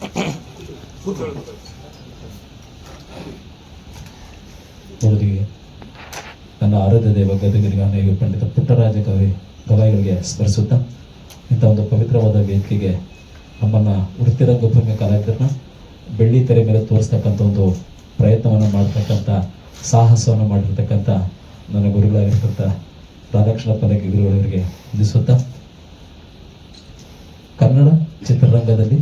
ನನ್ನ ಆರಾಧ್ಯ ದೇವ ಗದಗಿರಿ ಅನೇಕ ಪಂಡಿತ ಪುಟ್ಟರಾಜ ಕವಿ ಗವಾಯಿಗಳಿಗೆ ಸ್ಮರಿಸುತ್ತಾ, ಇಂಥ ಒಂದು ಪವಿತ್ರವಾದ ವೇದಿಕೆಗೆ ನಮ್ಮನ್ನು ವೃತ್ತಿರಂಗಭೂಮಿ ಕಲಾವಿದರನ್ನ ಬೆಳ್ಳಿ ತೆರೆ ಮೇಲೆ ತೋರಿಸ್ತಕ್ಕಂಥ ಒಂದು ಪ್ರಯತ್ನವನ್ನು ಮಾಡ್ತಕ್ಕಂಥ, ಸಾಹಸವನ್ನು ಮಾಡಿರ್ತಕ್ಕಂಥ ನನ್ನ ಗುರುಗಳಾಗಿರ್ತಕ್ಕಂಥ ರಾಧಾಕ್ಷಣ ಪದಕ್ಕೆ ಗುರುಗಳವರಿಗೆ ವಂದಿಸುತ್ತಾ, ಕನ್ನಡ ಚಿತ್ರರಂಗದಲ್ಲಿ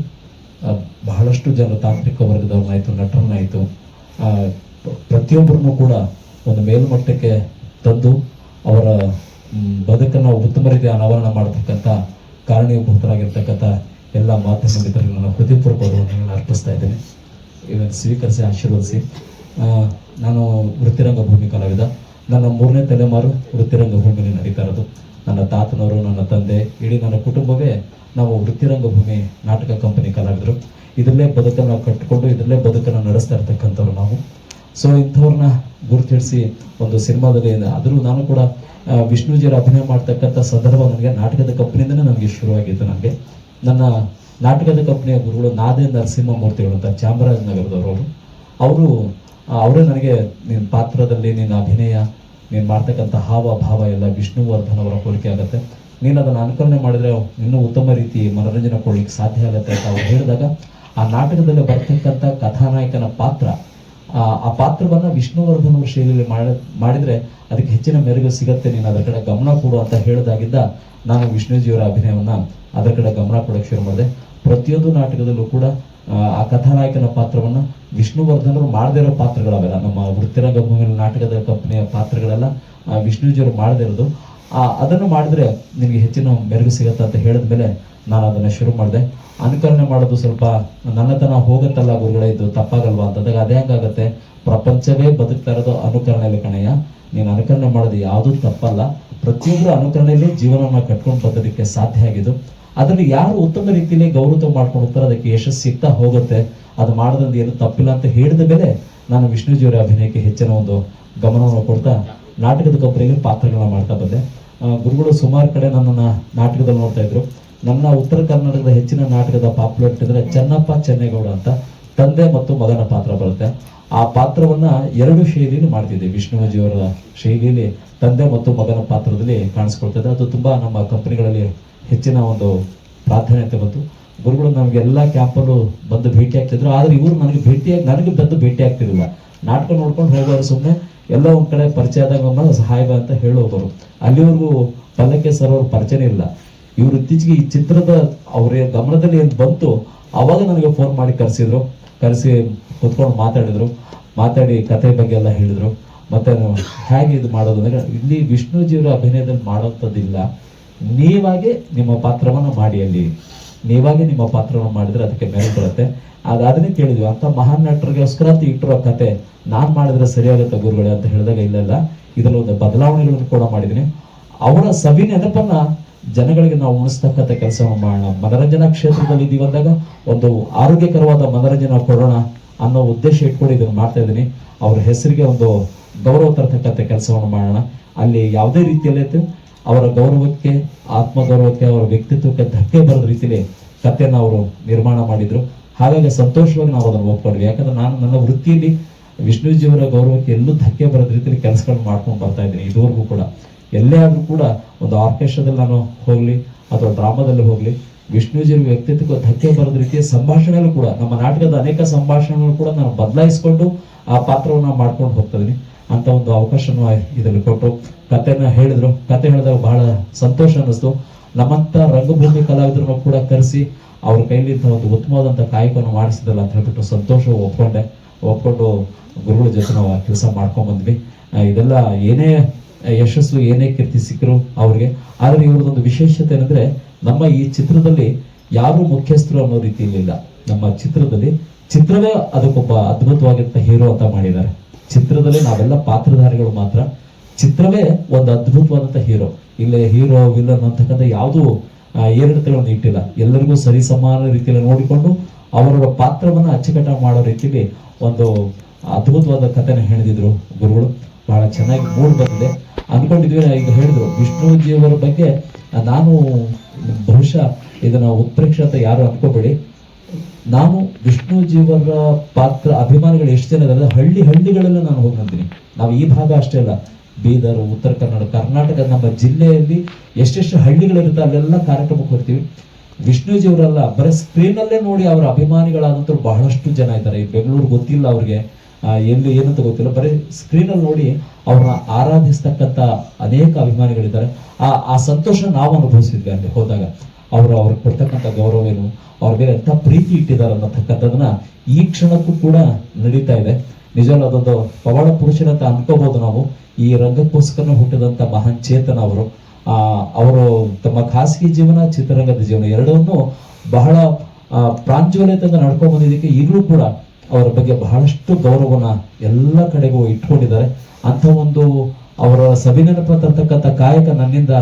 ಬಹಳಷ್ಟು ಜನ ತಾಂತ್ರಿಕ ವರ್ಗದವ್ರನ್ನಾಯಿತು ನಟರನ್ನಾಯಿತು ಪ್ರತಿಯೊಬ್ಬರನ್ನು ಕೂಡ ಒಂದು ಮೇಲ್ಮಟ್ಟಕ್ಕೆ ತಂದು ಅವರ ಬದುಕನ್ನು ಉತ್ತಮ ರೀತಿ ಅನಾವರಣ ಮಾಡತಕ್ಕಂಥ ಕಾರಣೀಭೂತರಾಗಿರ್ತಕ್ಕಂಥ ಎಲ್ಲ ಮಾತು ಸಂಗೀತರಿಗೆ ನಾನು ಹೃದಯಪೂರ್ವಕವನ್ನು ಅರ್ಪಿಸ್ತಾ ಇದ್ದೇನೆ. ಇದನ್ನು ಸ್ವೀಕರಿಸಿ, ಆಶೀರ್ವದಿಸಿ. ನಾನು ವೃತ್ತಿರಂಗ ಭೂಮಿ ಕಲಾವಿದ. ನನ್ನ ಮೂರನೇ ತಲೆಮಾರು ವೃತ್ತಿರಂಗ ಭೂಮಿಯಲ್ಲಿ ನಡೀತಾ ಇರೋದು. ನನ್ನ ತಾತನವರು, ನನ್ನ ತಂದೆ, ಇಡೀ ನನ್ನ ಕುಟುಂಬವೇ ನಾವು ವೃತ್ತಿರಂಗ ಭೂಮಿ ನಾಟಕ ಕಂಪನಿ ಕಲಾವಿದರು. ಇದರಲ್ಲೇ ಬದುಕನ್ನು ಕಟ್ಟಿಕೊಂಡು ಇದರಲ್ಲೇ ಬದುಕನ್ನು ನಡೆಸ್ತಾ ಇರ್ತಕ್ಕಂಥವ್ರು ನಾವು. ಸೊ ಇಂಥವ್ರನ್ನ ಗುರುತಿಸಿ ಒಂದು ಸಿನಿಮಾದಲ್ಲಿ ಆದರೂ ನಾನು ಕೂಡ ವಿಷ್ಣುಜಿಯರ ಅಭಿನಯ ಮಾಡ್ತಕ್ಕಂಥ ಸಂದರ್ಭ ನನಗೆ ನಾಟಕದ ಕಂಪ್ನಿಯಿಂದನೇ ನನಗೆ ಶುರುವಾಗಿತ್ತು ನನಗೆ. ನನ್ನ ನಾಟಕದ ಕಂಪ್ನಿಯ ಗುರುಗಳು ನಾದೇ ನರಸಿಂಹಮೂರ್ತಿಗಳು ಅಂತ ಚಾಮರಾಜನಗರದವರು ಅವರು. ಅವರು ಅವರೇ ನನಗೆ ನಿನ್ನ ಪಾತ್ರದಲ್ಲಿ ನಿನ್ನ ಅಭಿನಯ, ನೀನು ಮಾಡ್ತಕ್ಕಂಥ ಹಾವ, ಭಾವ ಎಲ್ಲ ವಿಷ್ಣುವರ್ಧನ್ ಅವರ ಹೋಲಿಕೆ ಆಗುತ್ತೆ. ನೀನು ಅದನ್ನು ಅನುಕರಣೆ ಮಾಡಿದರೆ ಇನ್ನೂ ಉತ್ತಮ ರೀತಿ ಮನೋರಂಜನೆ ಕೊಡ್ಲಿಕ್ಕೆ ಸಾಧ್ಯ ಆಗುತ್ತೆ ಅಂತ ಅವ್ರು ಹೇಳಿದಾಗ ಆ ನಾಟಕದಲ್ಲಿ ಬರ್ತಕ್ಕಂಥ ಕಥಾನಾಯಕನ ಪಾತ್ರ ಆ ಪಾತ್ರವನ್ನು ವಿಷ್ಣುವರ್ಧನ್ ಅವ್ರ ಶೈಲಿಯಲ್ಲಿ ಮಾಡ ಮಾಡಿದ್ರೆ ಅದಕ್ಕೆ ಹೆಚ್ಚಿನ ಮೆರುಗು ಸಿಗತ್ತೆ ನೀನು ಅದರ ಕಡೆ ಗಮನ ಕೊಡು ಅಂತ ಹೇಳಿದಾಗಿದ್ದ ನಾನು ವಿಷ್ಣುಜಿಯವರ ಅಭಿನಯವನ್ನ ಅದರ ಕಡೆ ಗಮನ ಕೊಡಕ್ಕೆ ಶುರು ಮಾಡಿದೆ. ಪ್ರತಿಯೊಂದು ನಾಟಕದಲ್ಲೂ ಕೂಡ ಆ, ಕಥಾನಾಯಕನ ಪಾತ್ರವನ್ನ ವಿಷ್ಣುವರ್ಧನರು ಮಾಡದೇ ಇರೋ ಪಾತ್ರಗಳವೆಲ್ಲ ನಮ್ಮ ವೃತ್ತಿರಂಗ ಭೂಮಿಯಲ್ಲಿ ನಾಟಕದ ಕಂಪನಿಯ ಪಾತ್ರಗಳೆಲ್ಲ ವಿಷ್ಣುಜಿಯವರು ಮಾಡದೇ ಇರೋದು. ಆ, ಅದನ್ನು ಮಾಡಿದ್ರೆ ನಿಮಗೆ ಹೆಚ್ಚಿನ ಮೆರುಗು ಸಿಗತ್ತೆ ಅಂತ ಹೇಳಿದ ಮೇಲೆ ನಾನು ಅದನ್ನು ಶುರು ಮಾಡಿದೆ. ಅನುಕರಣೆ ಮಾಡೋದು ಸ್ವಲ್ಪ ನನ್ನತನ ಹೋಗುತ್ತಲ್ಲ ಗುರುಗಳೇ, ಇದು ತಪ್ಪಾಗಲ್ವಾ ಅಂತಂದಾಗ ಅದೇ ಹಂಗಾಗತ್ತೆ. ಪ್ರಪಂಚವೇ ಬದುಕ್ತಾ ಇರೋದು ಅನುಕರಣೆಯಲ್ಲಿ ಕಣಯ್ಯ. ನೀನು ಅನುಕರಣೆ ಮಾಡೋದು ಯಾವುದೂ ತಪ್ಪಲ್ಲ. ಪ್ರತಿಯೊಬ್ಬರು ಅನುಕರಣೆಯಲ್ಲಿ ಜೀವನವನ್ನ ಕಟ್ಕೊಂಡು ಬರೋದಕ್ಕೆ ಸಾಧ್ಯ ಆಗಿದ್ದು ಅದರಲ್ಲಿ ಯಾರು ಉತ್ತಮ ರೀತಿಯಲ್ಲಿ ಗೌರವ ಮಾಡ್ಕೊಂಡು ಹೋಗ್ತಾರೋ ಅದಕ್ಕೆ ಯಶಸ್ಸು ಸಿಗ್ತಾ ಹೋಗುತ್ತೆ. ಅದು ಮಾಡೋದ್ರಿಂದ ಏನು ತಪ್ಪಿಲ್ಲ ಅಂತ ಹೇಳಿದ ಮೇಲೆ ನಾನು ವಿಷ್ಣುಜಿಯವರ ಅಭಿನಯಕ್ಕೆ ಹೆಚ್ಚಿನ ಒಂದು ಗಮನವನ್ನು ಕೊಡ್ತಾ ನಾಟಕದ ಕಂಪನಿಗೆ ಪಾತ್ರಗಳನ್ನ ಮಾಡ್ತಾ ಬಂದೆ. ಗುರುಗಳು ಸುಮಾರು ಕಡೆ ನನ್ನನ್ನು ನಾಟಕದಲ್ಲಿ ನೋಡ್ತಾ ಇದ್ರು. ನನ್ನ ಉತ್ತರ ಕರ್ನಾಟಕದ ಹೆಚ್ಚಿನ ನಾಟಕದ ಪಾಪ್ಯುಲರ್ ಇಟ್ಟಿದ್ರೆ ಚೆನ್ನಪ್ಪ ಚೆನ್ನೇಗೌಡ ಅಂತ. ತಂದೆ ಮತ್ತು ಮಗನ ಪಾತ್ರ ಬರುತ್ತೆ. ಆ ಪಾತ್ರವನ್ನ ಎರಡು ಶೈಲಿಯಲ್ಲಿ ಮಾಡ್ತಿದ್ದೆ. ವಿಷ್ಣುವಜಿಯವರ ಶೈಲಿಯಲ್ಲಿ ತಂದೆ ಮತ್ತು ಮಗನ ಪಾತ್ರದಲ್ಲಿ ಕಾಣಿಸ್ಕೊಳ್ತದೆ ಅದು ತುಂಬಾ ನಮ್ಮ ಕಂಪನಿಗಳಲ್ಲಿ ಹೆಚ್ಚಿನ ಒಂದು ಪ್ರಾಧಾನ್ಯತೆ ಬಂತು. ಗುರುಗಳು ನಮ್ಗೆ ಎಲ್ಲ ಕ್ಯಾಂಪಲ್ಲೂ ಬಂದು ಭೇಟಿ ಆಗ್ತಿದ್ರು. ಆದರೆ ಇವರು ನನಗೆ ಭೇಟಿಯಾಗಿ ನನಗೆ ಬಂದು ಭೇಟಿ ಆಗ್ತಿರಲಿಲ್ಲ. ನಾಟಕ ನೋಡ್ಕೊಂಡು ಹೋಗೋರು ಸುಮ್ಮನೆ ಎಲ್ಲ ಒಂದ್ ಕಡೆ ಪರಿಚಯ ಆದಾಗ ಒಮ್ಮೆ ಸಹಾಯ ಅಂತ ಹೇಳೋವರು ಅಲ್ಲಿವರೆಗೂ ಪಲ್ಲಕ್ಕೆ ಸರ್ ಅವ್ರ ಪರಿಚಯ ಇಲ್ಲ. ಇವರು ಇತ್ತೀಚೆಗೆ ಈ ಚಿತ್ರದ ಅವ್ರ ಗಮನದಲ್ಲಿ ಏನು ಬಂತು, ಅವಾಗ ನನಗೆ ಫೋನ್ ಮಾಡಿ ಕರೆಸಿದ್ರು. ಕರೆಸಿ ಕುತ್ಕೊಂಡು ಮಾತಾಡಿದ್ರು. ಮಾತಾಡಿ ಕಥೆ ಬಗ್ಗೆ ಎಲ್ಲ ಹೇಳಿದ್ರು. ಮತ್ತೆ ಹೇಗೆ ಇದು ಮಾಡೋದು ಅಂದ್ರೆ, ಇಲ್ಲಿ ವಿಷ್ಣುಜಿಯವರ ಅಭಿನಯದಲ್ಲಿ ಮಾಡೋಂಥದ್ದಿಲ್ಲ ನೀವಾಗೆ ನಿಮ್ಮ ಪಾತ್ರವನ್ನ ಮಾಡಿ ಅಲ್ಲಿ. ನೀವಾಗೆ ನಿಮ್ಮ ಪಾತ್ರವನ್ನು ಮಾಡಿದ್ರೆ ಅದಕ್ಕೆ ಮೇಲೆ ಬರುತ್ತೆ ಆಗ ಅದನ್ನೇ ಕೇಳಿದ್ವಿ. ಅಂತ ಮಹಾನ್ ನಟರಿಗೋಸ್ಕರ ಅಂತ ಇಟ್ಟಿರೋ ಕತೆ ನಾನು ಮಾಡಿದ್ರೆ ಸರಿಯಾಗುತ್ತೆ ಗುರುಗಳೇ ಅಂತ ಹೇಳಿದಾಗ ಇಲ್ಲೆಲ್ಲ ಇದರಲ್ಲಿ ಒಂದು ಬದಲಾವಣೆಗಳನ್ನು ಕೂಡ ಮಾಡಿದ್ದೀನಿ. ಅವರ ಸವಿ ನೆನಪನ್ನು ಜನಗಳಿಗೆ ನಾವು ಉಣಿಸ್ತಕ್ಕಂಥ ಕೆಲಸವನ್ನು ಮಾಡೋಣ. ಮನರಂಜನಾ ಕ್ಷೇತ್ರದಲ್ಲಿ ಇದೀವಿ ಅಂದಾಗ ಒಂದು ಆರೋಗ್ಯಕರವಾದ ಮನರಂಜನಾ ಕೊಡೋಣ ಅನ್ನೋ ಉದ್ದೇಶ ಇಟ್ಕೊಂಡು ಇದನ್ನು ಮಾಡ್ತಾ ಇದ್ದೀನಿ. ಅವ್ರ ಹೆಸರಿಗೆ ಒಂದು ಗೌರವ ತರತಕ್ಕಂಥ ಕೆಲಸವನ್ನು ಮಾಡೋಣ. ಅಲ್ಲಿ ಯಾವುದೇ ರೀತಿಯಲ್ಲಿ ಅವರ ಗೌರವಕ್ಕೆ, ಆತ್ಮಗೌರವಕ್ಕೆ, ಅವರ ವ್ಯಕ್ತಿತ್ವಕ್ಕೆ ಧಕ್ಕೆ ಬರದ ರೀತಿಯಲ್ಲಿ ಕಥೆಯನ್ನು ಅವರು ನಿರ್ಮಾಣ ಮಾಡಿದ್ರು. ಹಾಗಾಗಿ ಸಂತೋಷವಾಗಿ ನಾವು ಅದನ್ನು ಒಪ್ಕೊಂಡ್ವಿ. ಯಾಕಂದ್ರೆ ನಾನು ನನ್ನ ವೃತ್ತಿಯಲ್ಲಿ ವಿಷ್ಣುಜಿಯವರ ಗೌರವಕ್ಕೆ ಎಲ್ಲೂ ಧಕ್ಕೆ ಬರದ ರೀತಿಯಲ್ಲಿ ಕೆಲಸಗಳನ್ನು ಮಾಡ್ಕೊಂಡು ಬರ್ತಾ ಇದ್ದೀನಿ. ಇದುವರೆಗೂ ಕೂಡ. ಎಲ್ಲೇ ಆದ್ರೂ ಕೂಡ ಒಂದು ಆರ್ಕೆಸ್ಟ್ರಾದಲ್ಲಿ ನಾನು ಹೋಗ್ಲಿ ಅಥವಾ ಡ್ರಾಮಾದಲ್ಲಿ ಹೋಗ್ಲಿ, ವಿಷ್ಣುಜಿಯವರ ವ್ಯಕ್ತಿತ್ವಕ್ಕೆ ಧಕ್ಕೆ ಬರದ ರೀತಿಯ ಸಂಭಾಷಣೆಗಳು ಕೂಡ, ನಮ್ಮ ನಾಟಕದ ಅನೇಕ ಸಂಭಾಷಣೆಗಳು ಕೂಡ ನಾನು ಬದಲಾಯಿಸಿಕೊಂಡು ಆ ಪಾತ್ರವನ್ನ ಮಾಡ್ಕೊಂಡು ಹೋಗ್ತಾ ಇದೀನಿ ಅಂತ ಒಂದು ಅವಕಾಶನೂ ಇದರಲ್ಲಿ ಕೊಟ್ಟು ಕಥೆನ ಹೇಳಿದ್ರು. ಕತೆ ಹೇಳಿದಾಗ ಬಹಳ ಸಂತೋಷ ಅನ್ನಿಸ್ತು. ನಮ್ಮಂತ ರಂಗಭೂಮಿ ಕಲಾವಿದರನ್ನು ಕೂಡ ಕರೆಸಿ ಅವ್ರ ಕೈಲಿ ಇಂಥ ಒಂದು ಉತ್ತಮವಾದಂಥ ಕಾಯಕವನ್ನು ಮಾಡಿಸಿದಲ್ಲ ಅಂತ ಹೇಳ್ಬಿಟ್ಟು ಸಂತೋಷ ಒಪ್ಕೊಂಡೆ. ಒಪ್ಕೊಂಡು ಗುರುಗಳ ಜೊತೆ ನಾವು ಕೆಲಸ ಮಾಡ್ಕೊಂಡ್ ಬಂದ್ವಿ ಇದೆಲ್ಲ ಏನೇ ಯಶಸ್ಸು, ಏನೇ ಕೀರ್ತಿ ಸಿಕ್ಕರು ಅವ್ರಿಗೆ. ಆದ್ರೆ ಇವ್ರದೊಂದು ವಿಶೇಷತೆ ಏನಂದ್ರೆ ನಮ್ಮ ಈ ಚಿತ್ರದಲ್ಲಿ ಯಾರು ಮುಖ್ಯಸ್ಥರು ಅನ್ನೋ ರೀತಿಯಲ್ಲಿ ಇಲ್ಲ ನಮ್ಮ ಚಿತ್ರದಲ್ಲಿ ಚಿತ್ರವೇ ಅದಕ್ಕೊಬ್ಬ ಅದ್ಭುತವಾಗಿರ್ತ ಹೀರೋ ಅಂತ ಮಾಡಿದ್ದಾರೆ. ಚಿತ್ರದಲ್ಲಿ ನಾವೆಲ್ಲ ಪಾತ್ರಧಾರಿಗಳು ಮಾತ್ರ. ಚಿತ್ರವೇ ಒಂದು ಅದ್ಭುತವಾದಂತ ಹೀರೋ. ಇಲ್ಲೇ ಹೀರೋ, ವಿಲನ್ ಅಂತಕ್ಕಂಥ ಯಾವುದು ಏರಿಳಿತಗಳನ್ನು ಇಟ್ಟಿಲ್ಲ. ಎಲ್ಲರಿಗೂ ಸರಿ ಸಮಾನ ರೀತಿಯಲ್ಲಿ ನೋಡಿಕೊಂಡು ಅವರವರ ಪಾತ್ರವನ್ನ ಅಚ್ಚುಕಟ್ಟಾಗಿ ಮಾಡೋ ರೀತಿಯಲ್ಲಿ ಒಂದು ಅದ್ಭುತವಾದ ಕಥೆನ ಹೇಳಿದ್ರು ಗುರುಗಳು. ಬಹಳ ಚೆನ್ನಾಗಿ ಮೂಡ್ ಬಂದಿದೆ. ಅನ್ಕೊಂಡಿದ್ವಿ ಈಗ ಹೇಳಿದ್ರು, ವಿಷ್ಣುಜಿಯವರ ಬಗ್ಗೆ ನಾನು ಬಹುಶಃ ಇದನ್ನ ಉತ್ಪ್ರೇಕ್ಷ ಅಂತ ಯಾರು ಅನ್ಕೋಬೇಡಿ. ನಾನು ವಿಷ್ಣುಜೀವರ ಪಾತ್ರ, ಅಭಿಮಾನಿಗಳು ಎಷ್ಟು ಜನ ಇದ್ದಾರೆ ಹಳ್ಳಿ ಹಳ್ಳಿಗಳೆಲ್ಲ ನಾನು ಹೋಗಿ ನಾವು ಈ ಭಾಗ ಅಷ್ಟೇ ಅಲ್ಲ. ಬೀದರ್, ಉತ್ತರ ಕನ್ನಡ ಕರ್ನಾಟಕ ನಮ್ಮ ಜಿಲ್ಲೆಯಲ್ಲಿ ಎಷ್ಟೆಷ್ಟು ಹಳ್ಳಿಗಳಿರುತ್ತೆ ಅಲ್ಲೆಲ್ಲ ಕಾರ್ಯಕ್ರಮಕ್ಕೆ ಹೋಗ್ತೀವಿ. ವಿಷ್ಣುಜಿಯವರಲ್ಲ ಬರೀ ಸ್ಕ್ರೀನಲ್ಲೇ ನೋಡಿ ಅವರ ಅಭಿಮಾನಿಗಳಾದಂತರು ಬಹಳಷ್ಟು ಜನ ಇದ್ದಾರೆ. ಈ ಬೆಂಗಳೂರು ಗೊತ್ತಿಲ್ಲ ಅವ್ರಿಗೆ. ಎಲ್ಲಿ ಏನಂತ ಗೊತ್ತಿಲ್ಲ. ಬರೀ ಸ್ಕ್ರೀನಲ್ಲಿ ನೋಡಿ ಅವ್ರನ್ನ ಆರಾಧಿಸ್ತಕ್ಕಂಥ ಅನೇಕ ಅಭಿಮಾನಿಗಳಿದ್ದಾರೆ. ಆ ಆ ಸಂತೋಷ ನಾವು ಅನುಭವಿಸಿದ್ವಿ ಅಲ್ಲಿ ಹೋದಾಗ. ಅವರು ಅವ್ರಿಗೆ ಕೊಡ್ತಕ್ಕಂಥ ಗೌರವ ಏನು? ಅವ್ರ ಮೇಲೆ ಎಂಥ ಪ್ರೀತಿ ಇಟ್ಟಿದ್ದಾರೆ ಅನ್ನತಕ್ಕಂಥದನ್ನ ಈ ಕ್ಷಣಕ್ಕೂ ಕೂಡ ನಡೀತಾ ಇದೆ. ನಿಜವಾಗ್ಲೂ ಅದೊಂದು ಪವಾಡ ಪುರುಷರಂತ ಅನ್ಕೋಬಹುದು ನಾವು. ಈ ರಂಗಕ್ಕೋಸ್ಕರ ಹುಟ್ಟಿದಂಥ ಮಹಾನ್ ಚೇತನ ಅವರು. ಆ ಅವರು ತಮ್ಮ ಖಾಸಗಿ ಜೀವನ ಚಿತ್ರರಂಗದ ಜೀವನ ಎರಡನ್ನೂ ಬಹಳ ಆ, ನಡ್ಕೊಂಡು ಬಂದಿದ್ದಕ್ಕೆ ಈಗಲೂ ಕೂಡ ಅವರ ಬಗ್ಗೆ ಬಹಳಷ್ಟು ಗೌರವನ ಎಲ್ಲ ಕಡೆಗೂ ಇಟ್ಕೊಂಡಿದ್ದಾರೆ. ಅಂತ ಒಂದು ಅವರ ಸವಿನೆನಪ ತರ್ತಕ್ಕಂಥ ಕಾಯಕ ನನ್ನಿಂದ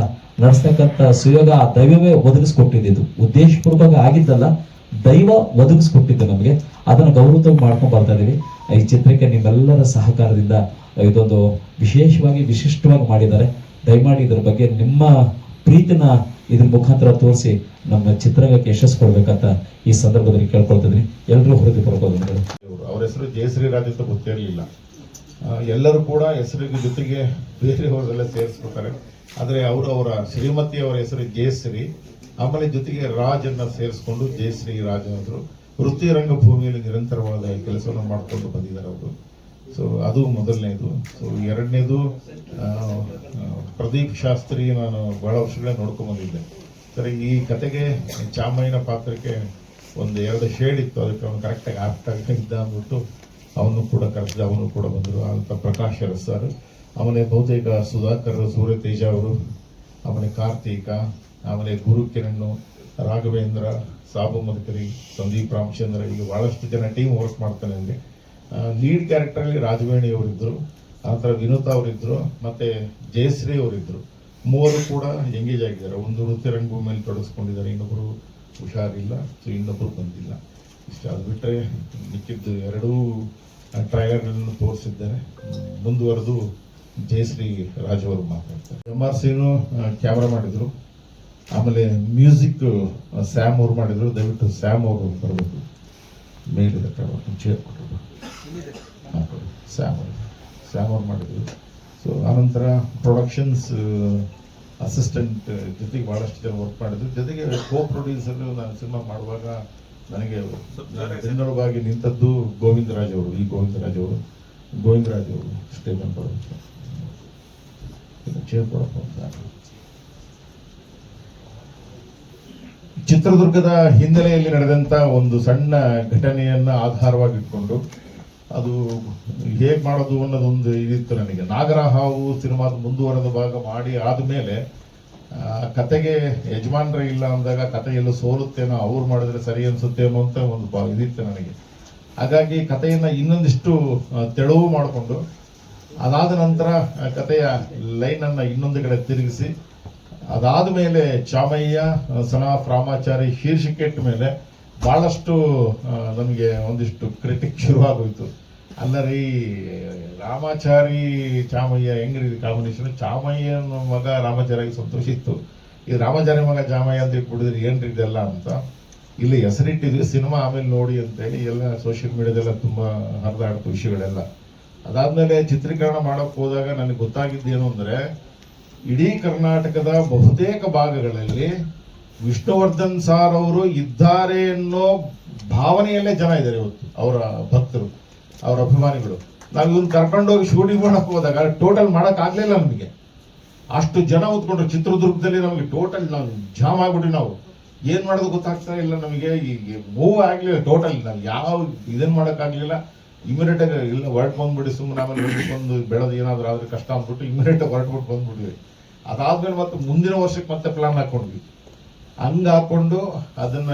ನಡೆಸ್ತಕ್ಕಂಥ ಸುಯೋಗ ಆ ದೈವವೇ ಒದಗಿಸ್ಕೊಟ್ಟಿದ್ದು. ಉದ್ದೇಶಪೂರ್ವಕ ಆಗಿದ್ದಲ್ಲ, ದೈವ ಒದಗಿಸ್ಕೊಟ್ಟಿದ್ದು ನಮಗೆ. ಅದನ್ನು ಗೌರವ ಮಾಡ್ಕೊಂಡು ಬರ್ತಾ ಇದೀವಿ. ಈ ಚಿತ್ರಕ್ಕೆ ನಿಮ್ಮೆಲ್ಲರ ಸಹಕಾರದಿಂದ ಇದೊಂದು ವಿಶೇಷವಾಗಿ ವಿಶಿಷ್ಟವಾಗಿ ಮಾಡಿದ್ದಾರೆ. ದಯಮಾಡಿ ಇದ್ರ ಬಗ್ಗೆ ನಿಮ್ಮ ಪ್ರೀತಿನ ಇದ್ರ ಮುಖಾಂತರ ತೋರಿಸಿ ನಮ್ಮ ಚಿತ್ರರಂಗಕ್ಕೆ ಯಶಸ್ಸು ಕೊಡ್ಬೇಕಂತ ಈ ಸಂದರ್ಭದಲ್ಲಿ ಕೇಳ್ಕೊಳ್ತಿದ್ರಿ ಎಲ್ಲರೂ ಹೊರತು ವಂದನೆಗಳು. ಅವ್ರ ಹೆಸರು ಜಯಶ್ರೀ ರಾಜ್ ಅಂತ ಗೊತ್ತಿರಲಿಲ್ಲ ಎಲ್ಲರೂ ಕೂಡ ಹೆಸರಿಗೆ ಜೊತೆಗೆ ಬೇರೆಯವರೆಲ್ಲ ಸೇರಿಸ್ಕೊತಾರೆ. ಆದರೆ ಅವರು ಅವರ ಶ್ರೀಮತಿ ಅವರ ಹೆಸರು ಜಯಶ್ರೀ. ಆಮೇಲೆ ಜೊತೆಗೆ ರಾಜ್ ಅನ್ನ ಸೇರಿಸ್ಕೊಂಡು ಜಯಶ್ರೀ ರಾಜ್ ಅವರು ವೃತ್ತಿ ರಂಗಭೂಮಿಯಲ್ಲಿ ನಿರಂತರವಾದ ಕೆಲಸವನ್ನು ಮಾಡಿಕೊಂಡು ಬಂದಿದ್ದಾರೆ ಅವರು. ಸೊ ಅದು ಮೊದಲನೇದು. ಸೊ ಎರಡನೇದು ಪ್ರದೀಪ್ ಶಾಸ್ತ್ರಿ ನಾನು ಬಹಳ ವರ್ಷಗಳೇ ನೋಡ್ಕೊಂಡ್ಬಂದಿದ್ದೆ ಸರಿ, ಈ ಕತೆಗೆ ಚಾಮಯ್ಯನ ಪಾತ್ರಕ್ಕೆ ಒಂದು ಎರಡು ಶೇಡ್ ಇತ್ತು. ಅದಕ್ಕೆ ಅವನು ಕರೆಕ್ಟಾಗಿ ಅರ್ಥ ಇದ್ದ ಅಂದ್ಬಿಟ್ಟು ಅವನು ಕೂಡ ಕರೆಸಿದ ಅವನು ಕೂಡ ಬಂದರು. ಅಂತ ಪ್ರಕಾಶ್ ಸರ್. ಆಮೇಲೆ ಬಹುತೇಕ ಸುಧಾಕರ್ ಸೂರ್ಯ ತೇಜ ಅವರು ಆಮೇಲೆ ಕಾರ್ತಿಕ ಆಮೇಲೆ ಗುರು ಕಿರಣ್ ರಾಘವೇಂದ್ರ, ಸಾಬು ಮದಕರಿ, ಸಂದೀಪ್ ರಾಮಚಂದ್ರ ಈಗ ಬಹಳಷ್ಟು ಜನ ಟೀಮ್ ವರ್ಕ್ ಮಾಡ್ತಾನೆ ಅಲ್ಲಿ ಲೀಡ್ ಕ್ಯಾರೆಕ್ಟರಲ್ಲಿ ರಾಜವೇಣಿ ಅವರಿದ್ರು ಆನಂತರ ವಿನೋತಾ ಅವರಿದ್ದರು ಮತ್ತೆ ಜಯಶ್ರೀ ಅವರಿದ್ರು. ಮೂವರು ಕೂಡ ಎಂಗೇಜ್ ಆಗಿದ್ದಾರೆ. ಒಂದು ವೃತ್ತಿ ರಂಗಭೂಮಿಯಲ್ಲಿ ತೊಡಗಿಸ್ಕೊಂಡಿದ್ದಾರೆ. ಇನ್ನೊಬ್ಬರು ಹುಷಾರಿಲ್ಲ ಸೊ ಇನ್ನೊಬ್ಬರು ಬಂದಿಲ್ಲ. ಇಷ್ಟ ಅದು ಬಿಟ್ಟರೆ ಮಿಕ್ಕಿದ್ದು ಎರಡೂ ಟ್ರೈಲರ್ಗಳನ್ನು ತೋರಿಸಿದ್ದಾರೆ. ಮುಂದುವರೆದು ಜಯಶ್ರೀ ರಾಜ್ ಅವರು ಮಾತಾಡ್ತಾರೆ. ಎಂ ಆರ್ ಸಿನು ಕ್ಯಾಮ್ರಾ ಮಾಡಿದ್ರು. ಆಮೇಲೆ ಮ್ಯೂಸಿಕ್ ಸ್ಯಾಮ್ ಅವ್ರು ಮಾಡಿದ್ರು. ದಯವಿಟ್ಟು ಸ್ಯಾಮ್ ಅವರು ಬರಬೇಕು. ಮೇಲಿದೆ ಚೇರ್ ಕೊಟ್ಟರು ಸ್ಯಾಮ್ ಅವರು. ಸ್ಯಾಮ್ ಅವ್ರು ಮಾಡಿದ್ರು. ಸೊ ಆನಂತರ ಪ್ರೊಡಕ್ಷನ್ಸ್ ಅಸಿಸ್ಟೆಂಟ್ ಜೊತೆಗೆ ಬಹಳಷ್ಟು ಜನ ವರ್ಕ್ ಮಾಡಿದ್ರು. ಜೊತೆಗೆ ಕೋ ಪ್ರೊಡ್ಯೂಸರ್ ನಾನು ಸಿನಿಮಾ ಮಾಡುವಾಗ ನನಗೆ ನಾನು ಬೆನ್ನೆಲುಬಾಗಿ ನಿಂತದ್ದು ಗೋವಿಂದರಾಜ್ ಅವರು ಈ ಗೋವಿಂದರಾಜ್ ಅವರು. ಗೋವಿಂದರಾಜ್ ಅವರು ಅಂತ ಚಿತ್ರದುರ್ಗದ ಹಿನ್ನೆಲೆಯಲ್ಲಿ ನಡೆದಂತ ಒಂದು ಸಣ್ಣ ಘಟನೆಯನ್ನ ಆಧಾರವಾಗಿ ಇಟ್ಕೊಂಡು ಅದು ಹೇಗೆ ಮಾಡೋದು ಅನ್ನೋದೊಂದು ಇದಿತ್ತು ನನಗೆ. ನಾಗರಹಾವು ಸಿನಿಮಾದ ಮುಂದುವರೆದ ಭಾಗ ಮಾಡಿ ಆದಮೇಲೆ ಕತೆಗೆ ಯಜಮಾನ್ರೇ ಇಲ್ಲ ಅಂದಾಗ ಕತೆ ಎಲ್ಲೋ ಸೋಲುತ್ತೇನೋ ಅವ್ರು ಮಾಡಿದ್ರೆ ಸರಿ ಅನ್ಸುತ್ತೇನೋ ಅಂತ ಒಂದು ಬಾ- ಇದಿತ್ತು ನನಗೆ. ಹಾಗಾಗಿ ಕಥೆಯನ್ನು ಇನ್ನೊಂದಿಷ್ಟು ತೆಳುವು ಮಾಡಿಕೊಂಡು, ಅದಾದ ನಂತರ ಕಥೆಯ ಲೈನ್ ಅನ್ನ ಇನ್ನೊಂದು ಕಡೆ ತಿರುಗಿಸಿ, ಅದಾದ ಮೇಲೆ ಚಾಮಯ್ಯ ಸನಾಫ್ ರಾಮಾಚಾರಿ ಶೀರ್ಷಿಕೆಟ್ಟ ಮೇಲೆ ಬಹಳಷ್ಟು ನಮಗೆ ಒಂದಿಷ್ಟು ಕ್ರಿಟಿಕ್ ಶುರುವಾಗೋಯ್ತು. ಅಲ್ಲ ರೀ, ರಾಮಾಚಾರಿ, ಚಾಮಯ್ಯ ಹೆಂಗ್ರಿ ಕಾಂಬಿನೇಷನ್ ಚಾಮಯ್ಯನ ಮಗ ರಾಮಾಚಾರಿಗೆ ಸಂತೋಷ ಇತ್ತು. ಈ ರಾಮಾಚಾರಿ ಮಗ ಚಾಮಯ್ಯ ಅಂತ ಇಟ್ಬಿಡಿದ್ರಿ ಏನ್ರಿ ಇದೆಲ್ಲ ಅಂತ? ಇಲ್ಲಿ ಹೆಸರಿಟ್ಟಿದ್ವಿ ಸಿನಿಮಾ ಆಮೇಲೆ ನೋಡಿ ಅಂತೇಳಿ ಎಲ್ಲ ಸೋಷಿಯಲ್ ಮೀಡಿಯಾದೆಲ್ಲ ತುಂಬಾ ಹರಿದಾಡ್ತು ವಿಷಯಗಳೆಲ್ಲ. ಅದಾದ್ಮೇಲೆ ಚಿತ್ರೀಕರಣ ಮಾಡಕ್ ಹೋದಾಗ ನನಗೆ ಗೊತ್ತಾಗಿದ್ದೇನು ಅಂದರೆ, ಇಡೀ ಕರ್ನಾಟಕದ ಬಹುತೇಕ ಭಾಗಗಳಲ್ಲಿ ವಿಷ್ಣುವರ್ಧನ್ ಸಾರ್ ಅವರು ಇದ್ದಾರೆ ಅನ್ನೋ ಭಾವನೆಯಲ್ಲೇ ಜನ ಇದ್ದಾರೆ ಇವತ್ತು, ಅವರ ಭಕ್ತರು, ಅವರ ಅಭಿಮಾನಿಗಳು. ನಾವು ಇವನ್ ಕರ್ಕೊಂಡೋಗಿ ಶೂಟಿಂಗ್ ಮಾಡಕ್ ಹೋದಾಗ ಟೋಟಲ್ ಮಾಡೋಕ್ಕಾಗಲಿಲ್ಲ ನಮಗೆ. ಅಷ್ಟು ಜನ ಉತ್ಕೊಂಡ್ರು ಚಿತ್ರದುರ್ಗದಲ್ಲಿ ನಮಗೆ ಟೋಟಲ್ ನಾವು ಜಾಮ್ ಆಗ್ಬಿಟ್ವಿ ನಾವು. ಏನ್ ಮಾಡೋದು ಗೊತ್ತಾಗ್ತಾ ಇಲ್ಲ ನಮಗೆ. ಈಗ ಮೂವ್ ಆಗ್ಲಿಲ್ಲ ಟೋಟಲ್ ನಾವು ಯಾವ ಇದನ್ ಮಾಡಕ್ ಆಗ್ಲಿಲ್ಲ. ಇಮಿಡಿಯೇಟ್ ಆಗಿ ಇಲ್ಲ ಹೊರಟು ಬಂದ್ಬಿಡಿ ಸುಮ್ಮನೆ ಆಮೇಲೆ ಬಂದು ಬೆಳೆದು ಏನಾದ್ರು ಆದ್ರೆ ಕಷ್ಟ ಅಂದ್ಬಿಟ್ಟು ಇಮಿಡಿಯೇಟ್ ಹೊರಟ್ಬಿಟ್ಟು ಬಂದ್ಬಿಟ್ವಿ. ಅದಾದ್ಮೇಲೆ ಮತ್ತೆ ಮುಂದಿನ ವರ್ಷಕ್ಕೆ ಮತ್ತೆ ಪ್ಲಾನ್ ಹಾಕೊಂಡ್ವಿ. ಹಂಗ ಹಾಕೊಂಡು ಅದನ್ನ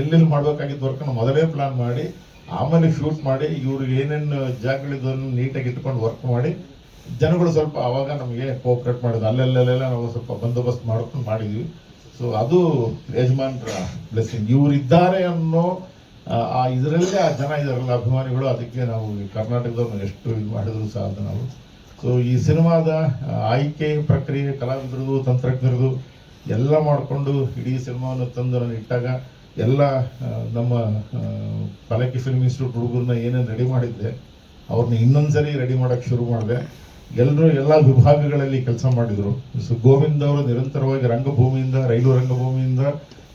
ಎಲ್ಲೆಲ್ಲಿ ಮಾಡ್ಬೇಕಾಗಿದ್ದ ವರ್ಕ್ ಮೊದಲೇ ಪ್ಲಾನ್ ಮಾಡಿ, ಆಮೇಲೆ ಶೂಟ್ ಮಾಡಿ, ಇವ್ರಿಗೆ ಏನೇನು ಜಾಗಗಳಿದ್ದನ್ನು ನೀಟಾಗಿ ಇಟ್ಕೊಂಡು ವರ್ಕ್ ಮಾಡಿ, ಜನಗಳು ಸ್ವಲ್ಪ ಅವಾಗ ನಮಗೆ ಕೋಆಪರೇಟ್ ಮಾಡಿದ್ರು. ಅಲ್ಲೆಲ್ಲೆಲ್ಲ ನಾವು ಸ್ವಲ್ಪ ಬಂದೋಬಸ್ತ್ ಮಾಡ್ಕೊಂಡು ಮಾಡಿದ್ವಿ. ಸೊ ಅದು ಯಜಮಾನ್ರ ಬ್ಲೆಸ್ಸಿಂಗ್ ಇವರಿದ್ದಾರೆ ಅನ್ನೋ ಆ, ಇದರಲ್ಲಿ ಆ ಜನ ಇದಾರಲ್ಲ ಅಭಿಮಾನಿಗಳು ಅದಕ್ಕೆ ನಾವು ಈ ಕರ್ನಾಟಕದವ್ರು ಎಷ್ಟು ಇದು ಮಾಡಿದ್ರು ಸಹ ನಾವು. ಸೊ ಈ ಸಿನಿಮಾದ ಆಯ್ಕೆ ಪ್ರಕ್ರಿಯೆ ಕಲಾವಿದರದು ತಂತ್ರಜ್ಞರದು ಎಲ್ಲ ಮಾಡಿಕೊಂಡು ಇಡೀ ಸಿನಿಮಾವನ್ನು ತಂದು ನಾನು ಇಟ್ಟಾಗ ಎಲ್ಲ ನಮ್ಮ ಪಲಕಿ ಫಿಲ್ಮ್ ಇನ್ಸ್ಟಿಟ್ಯೂಟ್ ಹುಡುಗರನ್ನ ಏನೇನು ರೆಡಿ ಮಾಡಿದ್ದೆ ಅವ್ರನ್ನ ಇನ್ನೊಂದ್ಸರಿ ರೆಡಿ ಮಾಡೋಕ್ಕೆ ಶುರು ಮಾಡಿದೆ. ಎಲ್ಲರೂ ಎಲ್ಲ ವಿಭಾಗಗಳಲ್ಲಿ ಕೆಲಸ ಮಾಡಿದರು. ಸೊ ಗೋವಿಂದ್ ಅವರು ನಿರಂತರವಾಗಿ ರಂಗಭೂಮಿಯಿಂದ, ರೈಲು ರಂಗಭೂಮಿಯಿಂದ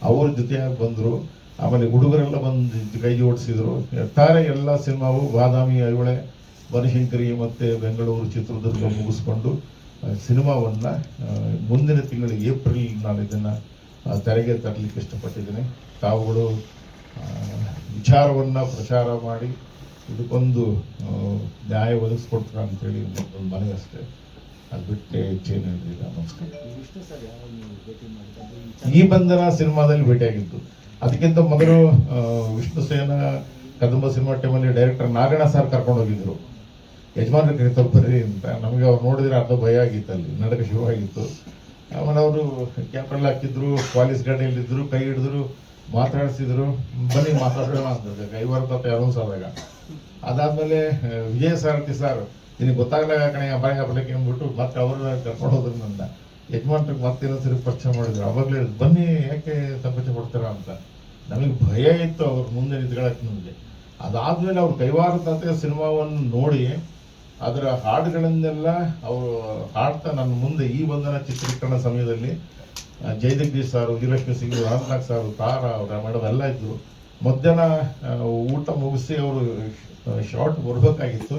ಅವ್ರ ಜೊತೆಯಾಗಿ ಬಂದರು. ಆಮೇಲೆ ಹುಡುಗರೆಲ್ಲ ಬಂದು ಕೈ ಜೋಡಿಸಿದರು ಒಟ್ಟಾರೆ ಎಲ್ಲ ಸಿನಿಮಾವು ಬಾದಾಮಿ ಐಹೊಳೆ, ಬನಶಂಕರಿ ಮತ್ತು ಬೆಂಗಳೂರು, ಚಿತ್ರದುರ್ಗ ಮುಗಿಸ್ಕೊಂಡು ಸಿನಿಮಾವನ್ನು ಮುಂದಿನ ತಿಂಗಳು ಏಪ್ರಿಲ್ ನಾನು ಇದನ್ನು ತೆರೆಗೆ ತರಲಿಕ್ಕೆ ಇಷ್ಟಪಟ್ಟಿದ್ದೀನಿ. ತಾವುಗಳು ವಿಚಾರವನ್ನ ಪ್ರಚಾರ ಮಾಡಿ ಇದಕ್ಕೊಂದು ನ್ಯಾಯ ಒದಗಿಸ್ಕೊಡ್ತಾರೆ ಅಂತೇಳಿ ಒಂದು ಮನೆ ಅಷ್ಟೇ. ಅದು ಬಿಟ್ಟೆ ಹೆಚ್ಚೇನು ಹೇಳಿಲ್ಲ ನಮಸ್ಕಾರ ಈ ಬಂಧನ ಸಿನಿಮಾದಲ್ಲಿ ಭೇಟಿಯಾಗಿತ್ತು ಅದಕ್ಕಿಂತ ಮೊದಲು ವಿಷ್ಣು ಸೇನ ಕದಂಬ ಸಿನಿಮಾ ಟೈಮಲ್ಲಿ ಡೈರೆಕ್ಟರ್ ನಾರಾಯಣ ಸರ್ ಕರ್ಕೊಂಡು ಹೋಗಿದ್ರು. ಯಜಮಾನ್ರ ಕರಿತಾರೆ ಬರ್ರಿ ಅಂತ. ನಮಗೆ ಅವ್ರು ನೋಡಿದ್ರೆ ಅರ್ಧ ಭಯ ಆಗಿತ್ತು ಅಲ್ಲಿ ನಡಕ ಶುರುವಾಗಿತ್ತು ಆಮೇಲೆ ಅವರು ಕ್ಯಾಮ್ರಲ್ಲಿ ಹಾಕಿದ್ರು ಪಾಲಿಸ್ ಗಾಡಿಯಲ್ಲಿ ಇದ್ರು ಕೈ ಹಿಡಿದ್ರು ಮಾತಾಡಿಸಿದ್ರು. ಬನ್ನಿ ಮಾತಾಡೋಣ ಅಂತ ಕೈವಾರ ತಪ್ಪ ಅನೌನ್ಸ್ ಸಾದಾಗ ಅದಾದ್ಮೇಲೆ ವಿಜಯ ಸಾರಥಿ ಸರ್. ನಿನಗೆ ಗೊತ್ತಾಗಲಾಗ ಕಣೆ ಅಪಾಯ ಬರ್ಲಿಕ್ಕೆ ಅಂದ್ಬಿಟ್ಟು ಮತ್ತೆ ಅವ್ರನ್ನ ಕರ್ಕೊಂಡು ಹೋದ್ರು ನನ್ನ ಯಜಮಾನ್ರಿಗೆ ಮತ್ತೆ ಇನ್ನೊಂದ್ಸರಿ ಪರಿಚಯ ಮಾಡಿದ್ರು. ಅವಾಗಲೇ ಬನ್ನಿ, ಯಾಕೆ ಸಂಕೋಚ ಕೊಡ್ತಾರ ಅಂತ. ನಮಗೆ ಭಯ ಇತ್ತು ಅವ್ರ ಮುಂದೆ ನಿಂತ್ಕೊಳ್ಳೋಕೆ ನಮಗೆ ಅದಾದ್ಮೇಲೆ ಅವ್ರ ಕೈವಾರ ತಾತೆ ಸಿನಿಮಾವನ್ನು ನೋಡಿ, ಅದರ ಹಾಡುಗಳನ್ನೆಲ್ಲ ಅವರು ಹಾಡ್ತಾ ನನ್ನ ಮುಂದೆ ಈ ಬಂಧನ ಚಿತ್ರೀಕರಣ ಸಮಯದಲ್ಲಿ ಜಯದಗ್ರೀಶ್ ಸಾರು, ವಿಜಯಲಕ್ಷ್ಮಿ ಸಿಂಗ್, ರಾಮನಾಥ್ ಸಾರು, ತಾರ, ಅವರ ಮೇಡಮ್ ಎಲ್ಲ ಇದ್ರು. ಮಧ್ಯಾಹ್ನ ಊಟ ಮುಗಿಸಿ ಅವರು ಶಾರ್ಟ್ ಬರ್ಬೇಕಾಗಿತ್ತು.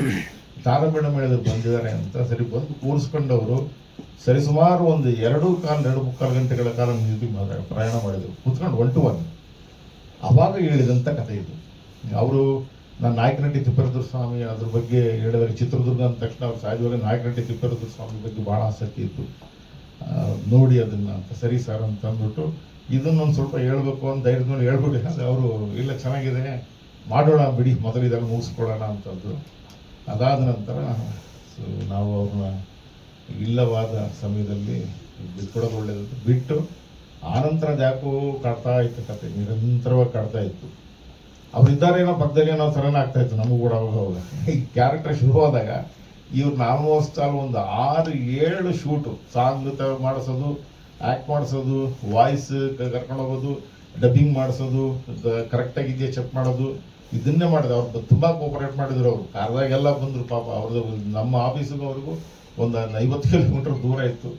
ತಾರ ಮೇಡಮ್ ಬಂದಿದ್ದಾರೆ ಅಂತ ಸರಿ ಬಂದು ಕೂರಿಸ್ಕೊಂಡವರು ಸರಿ ಸುಮಾರು ಒಂದು ಎರಡು ಕಾಲ, ಎರಡು ಮುಕ್ಕಾಲು ಗಂಟೆಗಳ ಕಾಲ ನಿಂತು ಪ್ರಯಾಣ ಮಾಡಿದ್ರು. ಕೂತ್ಕೊಂಡು ಒನ್ ಟು ಒನ್ ಅವಾಗ ಹೇಳಿದಂಥ ಕಥೆ ಇದು. ಅವರು ನಾನು ನಾಯಕನಟ್ಟಿ ತಿಪ್ಪೇರುದ್ರ ಸ್ವಾಮಿ ಅದ್ರ ಬಗ್ಗೆ ಹೇಳಿದಾಗ ಚಿತ್ರದುರ್ಗ ಅಂದ ತಕ್ಷಣ ಅವ್ರು ಸಾಯುವಾಗ ನಾಯಕನಟ್ಟಿ ತಿಪ್ಪೇರುದ್ರ ಸ್ವಾಮಿ ಬಗ್ಗೆ ಭಾಳ ಆಸಕ್ತಿ ಇತ್ತು. ನೋಡಿ ಅದನ್ನ ಅಂತ ಸರಿ ಸರ್ ಅಂತ ಅಂದ್ಬಿಟ್ಟು ಇದನ್ನೊಂದು ಸ್ವಲ್ಪ ಹೇಳ್ಬೇಕು ಅಂತ ಧೈರ್ಯದ ಮೇಲೆ ಹೇಳ್ಬಿಡಿ. ಅದು ಅವರು ಇಲ್ಲ, ಚೆನ್ನಾಗಿದೆ. ಮಾಡೋಣ ಬಿಡಿ, ಮೊದಲು ಇದೆಲ್ಲ ಮುಗಿಸ್ಕೊಳ್ಳೋಣ ಅಂತದ್ದು. ಅದಾದ ನಂತರ ಸೊ, ನಾವು ಅವ್ರನ್ನ ಇಲ್ಲವಾದ ಸಮಯದಲ್ಲಿ ಬಿಟ್ಕೊಡೋದು ಒಳ್ಳೆಯದು ಬಿಟ್ಟು ಆನಂತರ ಯಾಕೋ ಕಾಡ್ತಾ ಇತ್ತು ಕತೆ, ನಿರಂತರವಾಗಿ ಕಾಡ್ತಾ ಇತ್ತು. ಅವರಿದ್ದಾರೆ ಏನೋ ಪಕ್ಕದಲ್ಲಿ ಏನೋ ಸರಣ ಆಗ್ತಾ ಇತ್ತು, ನಮಗೂ ಕೂಡ ಅವಾಗ ಅವಾಗ. ಈ ಕ್ಯಾರೆಕ್ಟರ್ ಶುರುವಾದಾಗ ಇವ್ರನ್ನ ಆಲ್ಮೋಸ್ಟ್ ಆಲ್ ಒಂದು ಆರು, ಏಳು ಶೂಟು ಸಾಂಗ್ ಮಾಡಿಸೋದು ಆ್ಯಕ್ಟ್ ಮಾಡಿಸೋದು ವಾಯ್ಸ್ ಕರ್ಕೊಂಡು ಹೋಗೋದು ಡಬ್ಬಿಂಗ್ ಮಾಡಿಸೋದು ಕರೆಕ್ಟಾಗಿ ಇದೆಯಾ ಚೆಕ್ ಮಾಡೋದು, ಇದನ್ನೇ ಮಾಡಿದೆ. ಅವ್ರು ತುಂಬಾ ಕೋಪರೇಟ್ ಮಾಡಿದ್ರು ಅವರು. ಕಾರ್ದಾಗೆಲ್ಲ ಬಂದ್ರು ಪಾಪ. ಅವ್ರದ್ದು ನಮ್ಮ ಆಫೀಸಿಗೂ ಅವ್ರಿಗೂ ಒಂದು ಐವತ್ತು ಕಿಲೋಮೀಟರ್ ದೂರ ಇತ್ತು.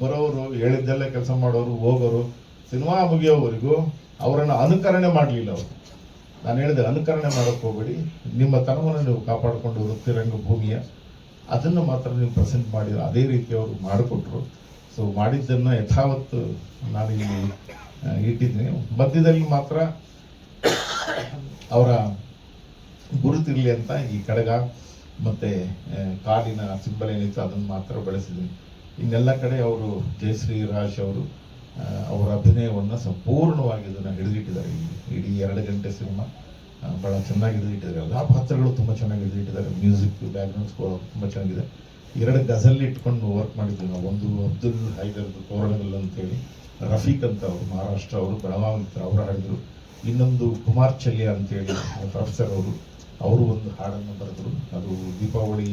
ಬರೋರು, ಹೇಳಿದ್ದೆಲ್ಲ ಕೆಲಸ ಮಾಡೋರು, ಹೋಗೋರು ಸಿನಿಮಾ ಮುಗಿಯೋವರೆಗೂ ಅವರನ್ನು ಅನುಕರಣೆ ಮಾಡಲಿಲ್ಲ ಅವರು. ನಾನು ಹೇಳಿದೆ, ಅನುಕರಣೆ ಮಾಡೋಕ್ಕೆ ಹೋಗಬೇಡಿ. ನಿಮ್ಮ ತನವನ್ನು ನೀವು ಕಾಪಾಡಿಕೊಂಡು ವೃತ್ತಿರಂಗ ಭೂಮಿಯ. ಅದನ್ನು ಮಾತ್ರ ನೀವು ಪ್ರೆಸೆಂಟ್ ಮಾಡಿದ್ರು ಅದೇ ರೀತಿ ಅವರು ಮಾಡಿಕೊಟ್ರು. ಸೊ ಮಾಡಿದ್ದನ್ನು ಯಥಾವತ್ತು ನಾನು ಇಲ್ಲಿ ಇಟ್ಟಿದ್ದೀನಿ. ಮಧ್ಯದಲ್ಲಿ ಮಾತ್ರ ಅವರ ಗುರುತಿರಲಿ ಅಂತ ಈ ಕಡಗ ಮತ್ತೆ ಕಾಲಿನ ಸಿಂಬಲ್ ಏನಿತ್ತು ಅದನ್ನು ಮಾತ್ರ ಬಳಸಿದ್ದೀನಿ. ಇನ್ನೆಲ್ಲ ಕಡೆ ಅವರು ಜಯಶ್ರೀ ರಾಜ್ ಅವರು ಅವರ ಅಭಿನಯವನ್ನು ಸಂಪೂರ್ಣವಾಗಿ ಇದನ್ನು ಹಿಡಿದಿಟ್ಟಿದ್ದಾರೆ. ಇಡೀ ಎರಡು ಗಂಟೆ ಸಿನಿಮಾ ಬಹಳ ಚೆನ್ನಾಗಿ ಹಿಡಿದಿಟ್ಟಿದ್ದಾರೆ. ಎಲ್ಲ ಪಾತ್ರಗಳು ತುಂಬ ಚೆನ್ನಾಗಿ ಹಿಡಿದಿಟ್ಟಿದ್ದಾರೆ. ಮ್ಯೂಸಿಕ್ ಬ್ಯಾಕ್ಗ್ರೌಂಡ್ ಸ್ಕೋರ್ ತುಂಬ ಚೆನ್ನಾಗಿದೆ. ಎರಡು ಗಜಲ್ ಇಟ್ಕೊಂಡು ವರ್ಕ್ ಮಾಡಿದ್ವಿ ನಾವು. ಒಂದು ಅಬ್ದುಲ್ ಹೈದರ್ದು ತೋರಣಗಲ್ ಅಂತೇಳಿ ರಫೀಕ್ ಅಂತ ಅವರು ಮಹಾರಾಷ್ಟ್ರ ಅವರು ಬೆಳಗಾವಿತ್ರ ಅವರು ಹಾಡಿದ್ರು. ಇನ್ನೊಂದು ಕುಮಾರ್ ಚಲ್ಯ ಅಂತೇಳಿ ಪ್ರೊಫೆಸರ್ ಅವರು ಅವರು ಒಂದು ಹಾಡನ್ನು ಬರೆದರು. ಅದು ದೀಪಾವಳಿ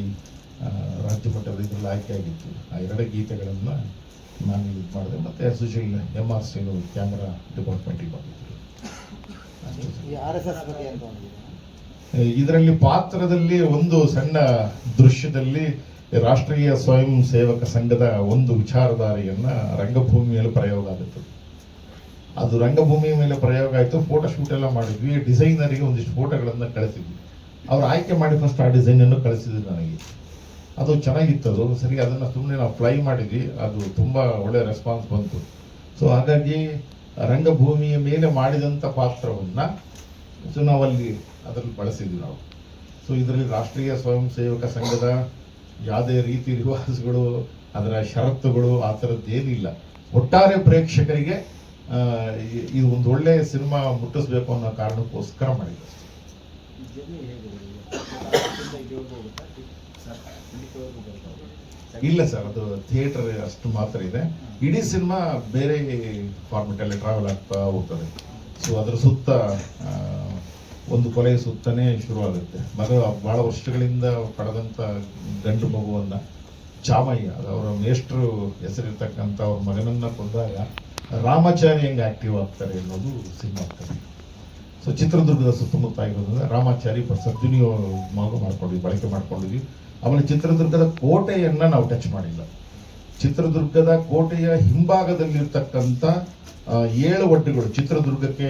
ರಾಜ್ಯ ಮಟ್ಟದ ಇದರಲ್ಲಿ ಆಯ್ಕೆ ಆಗಿತ್ತು. ಆ ಎರಡು ಗೀತೆಗಳನ್ನು ನಾನು ಇದು ಮಾಡಿದೆ. ಮತ್ತೆ Sushil M R C camera ಡಿಪಾರ್ಟ್ಮೆಂಟಿಗೆ ಬಂದಿದ್ದರು ಇದರಲ್ಲಿ ಪಾತ್ರದಲ್ಲಿ ಒಂದು ಸಣ್ಣ ದೃಶ್ಯದಲ್ಲಿ ರಾಷ್ಟ್ರೀಯ ಸ್ವಯಂ ಸೇವಕ ಸಂಘದ ಒಂದು ವಿಚಾರಧಾರೆಯನ್ನು ರಂಗಭೂಮಿ ಮೇಲೆ ಪ್ರಯೋಗ ಆಗುತ್ತೆ ಅದು ರಂಗಭೂಮಿ ಮೇಲೆ ಪ್ರಯೋಗ ಆಯಿತು ಫೋಟೋ ಶೂಟ್ ಎಲ್ಲ ಮಾಡಿದ್ವಿ ಡಿಸೈನರಿಗೆ ಒಂದಿಷ್ಟು ಫೋಟೋಗಳನ್ನು ಕಳಿಸಿದ್ವಿ. ಅವ್ರು ಆಯ್ಕೆ ಮಾಡಿ ಫಸ್ಟ್ ಆ ಡಿಸೈನನ್ನು ಕಳಿಸಿದ್ವಿ ನನಗೆ. ಅದು ಚೆನ್ನಾಗಿತ್ತು, ಅದು ಸರಿ ಅದನ್ನು ಸುಮ್ಮನೆ ನಾವು ಫ್ಲೈ ಮಾಡಿದ್ವಿ, ಅದು ತುಂಬ ಒಳ್ಳೆ ರೆಸ್ಪಾನ್ಸ್ ಬಂತು. ಸೊ ಹಾಗಾಗಿ ರಂಗಭೂಮಿಯ ಮೇಲೆ ಮಾಡಿದಂಥ ಪಾತ್ರವನ್ನು ಸೊ ನಾವಲ್ಲಿ ಅದರಲ್ಲಿ ಬಳಸಿದ್ವಿ ನಾವು. ಸೊ ಇದರಲ್ಲಿ ರಾಷ್ಟ್ರೀಯ ಸ್ವಯಂ ಸೇವಕ ಸಂಘದ ಯಾವುದೇ ರೀತಿ ರಿವಾಜ್ಗಳು ಅದರ ಷರತ್ತುಗಳು ಆ ಥರದ್ದು ಏನಿಲ್ಲ. ಒಟ್ಟಾರೆ ಪ್ರೇಕ್ಷಕರಿಗೆ ಇದು ಒಂದು ಒಳ್ಳೆ ಸಿನಿಮಾ ಮುಟ್ಟಿಸ್ಬೇಕು ಅನ್ನೋ ಕಾರಣಕ್ಕೋಸ್ಕರ ಮಾಡಿದ್ದು ಇಲ್ಲ ಸರ್ ಅದು ಥಿಯೇಟರ್ ಅಷ್ಟು ಮಾತ್ರ ಇದೆ. ಇಡೀ ಸಿನಿಮಾ ಬೇರೆ ಫಾರ್ಮೆಟ್ ಅಲ್ಲಿ ಟ್ರಾವೆಲ್ ಆಗ್ತಾ ಹೋಗ್ತದೆ. ಸೊ ಅದರ ಸುತ್ತ ಒಂದು ಕೊಲೆಯ ಸುತ್ತನೇ ಶುರುವಾಗುತ್ತೆ. ಮಗ ಬಹಳ ವರ್ಷಗಳಿಂದ ಪಡೆದಂಥ ಗಂಡು ಮಗುವನ್ನು ಚಾಮಯ್ಯ ಅವರ ಮೇಷ್ಟ್ರು ಹೆಸರಿರ್ತಕ್ಕಂಥ ಅವ್ರ ಮಗನನ್ನ ಕೊಂದಾಗ ರಾಮಾಚಾರಿ ಹೆಂಗೆ ಆ್ಯಕ್ಟಿವ್ ಆಗ್ತಾರೆ ಅನ್ನೋದು ಸಿನಿಮಾ ಆಗ್ತದೆ. ಸೊ ಚಿತ್ರದುರ್ಗದ ಸುತ್ತಮುತ್ತ ಆಗಿರೋದ್ರಿಂದ ರಾಮಾಚಾರಿ ಸದ್ವಿನಿಯೋಗ ಮಾಡ್ಕೊಂಡಿದ್ವಿ, ಬಳಕೆ ಮಾಡ್ಕೊಂಡಿದ್ವಿ. ಆಮೇಲೆ ಚಿತ್ರದುರ್ಗದ ಕೋಟೆಯನ್ನ ನಾವು ಟಚ್ ಮಾಡಿಲ್ಲ. ಚಿತ್ರದುರ್ಗದ ಕೋಟೆಯ ಹಿಂಭಾಗದಲ್ಲಿರ್ತಕ್ಕಂಥ ಏಳು ಒಡ್ಡುಗಳು, ಚಿತ್ರದುರ್ಗಕ್ಕೆ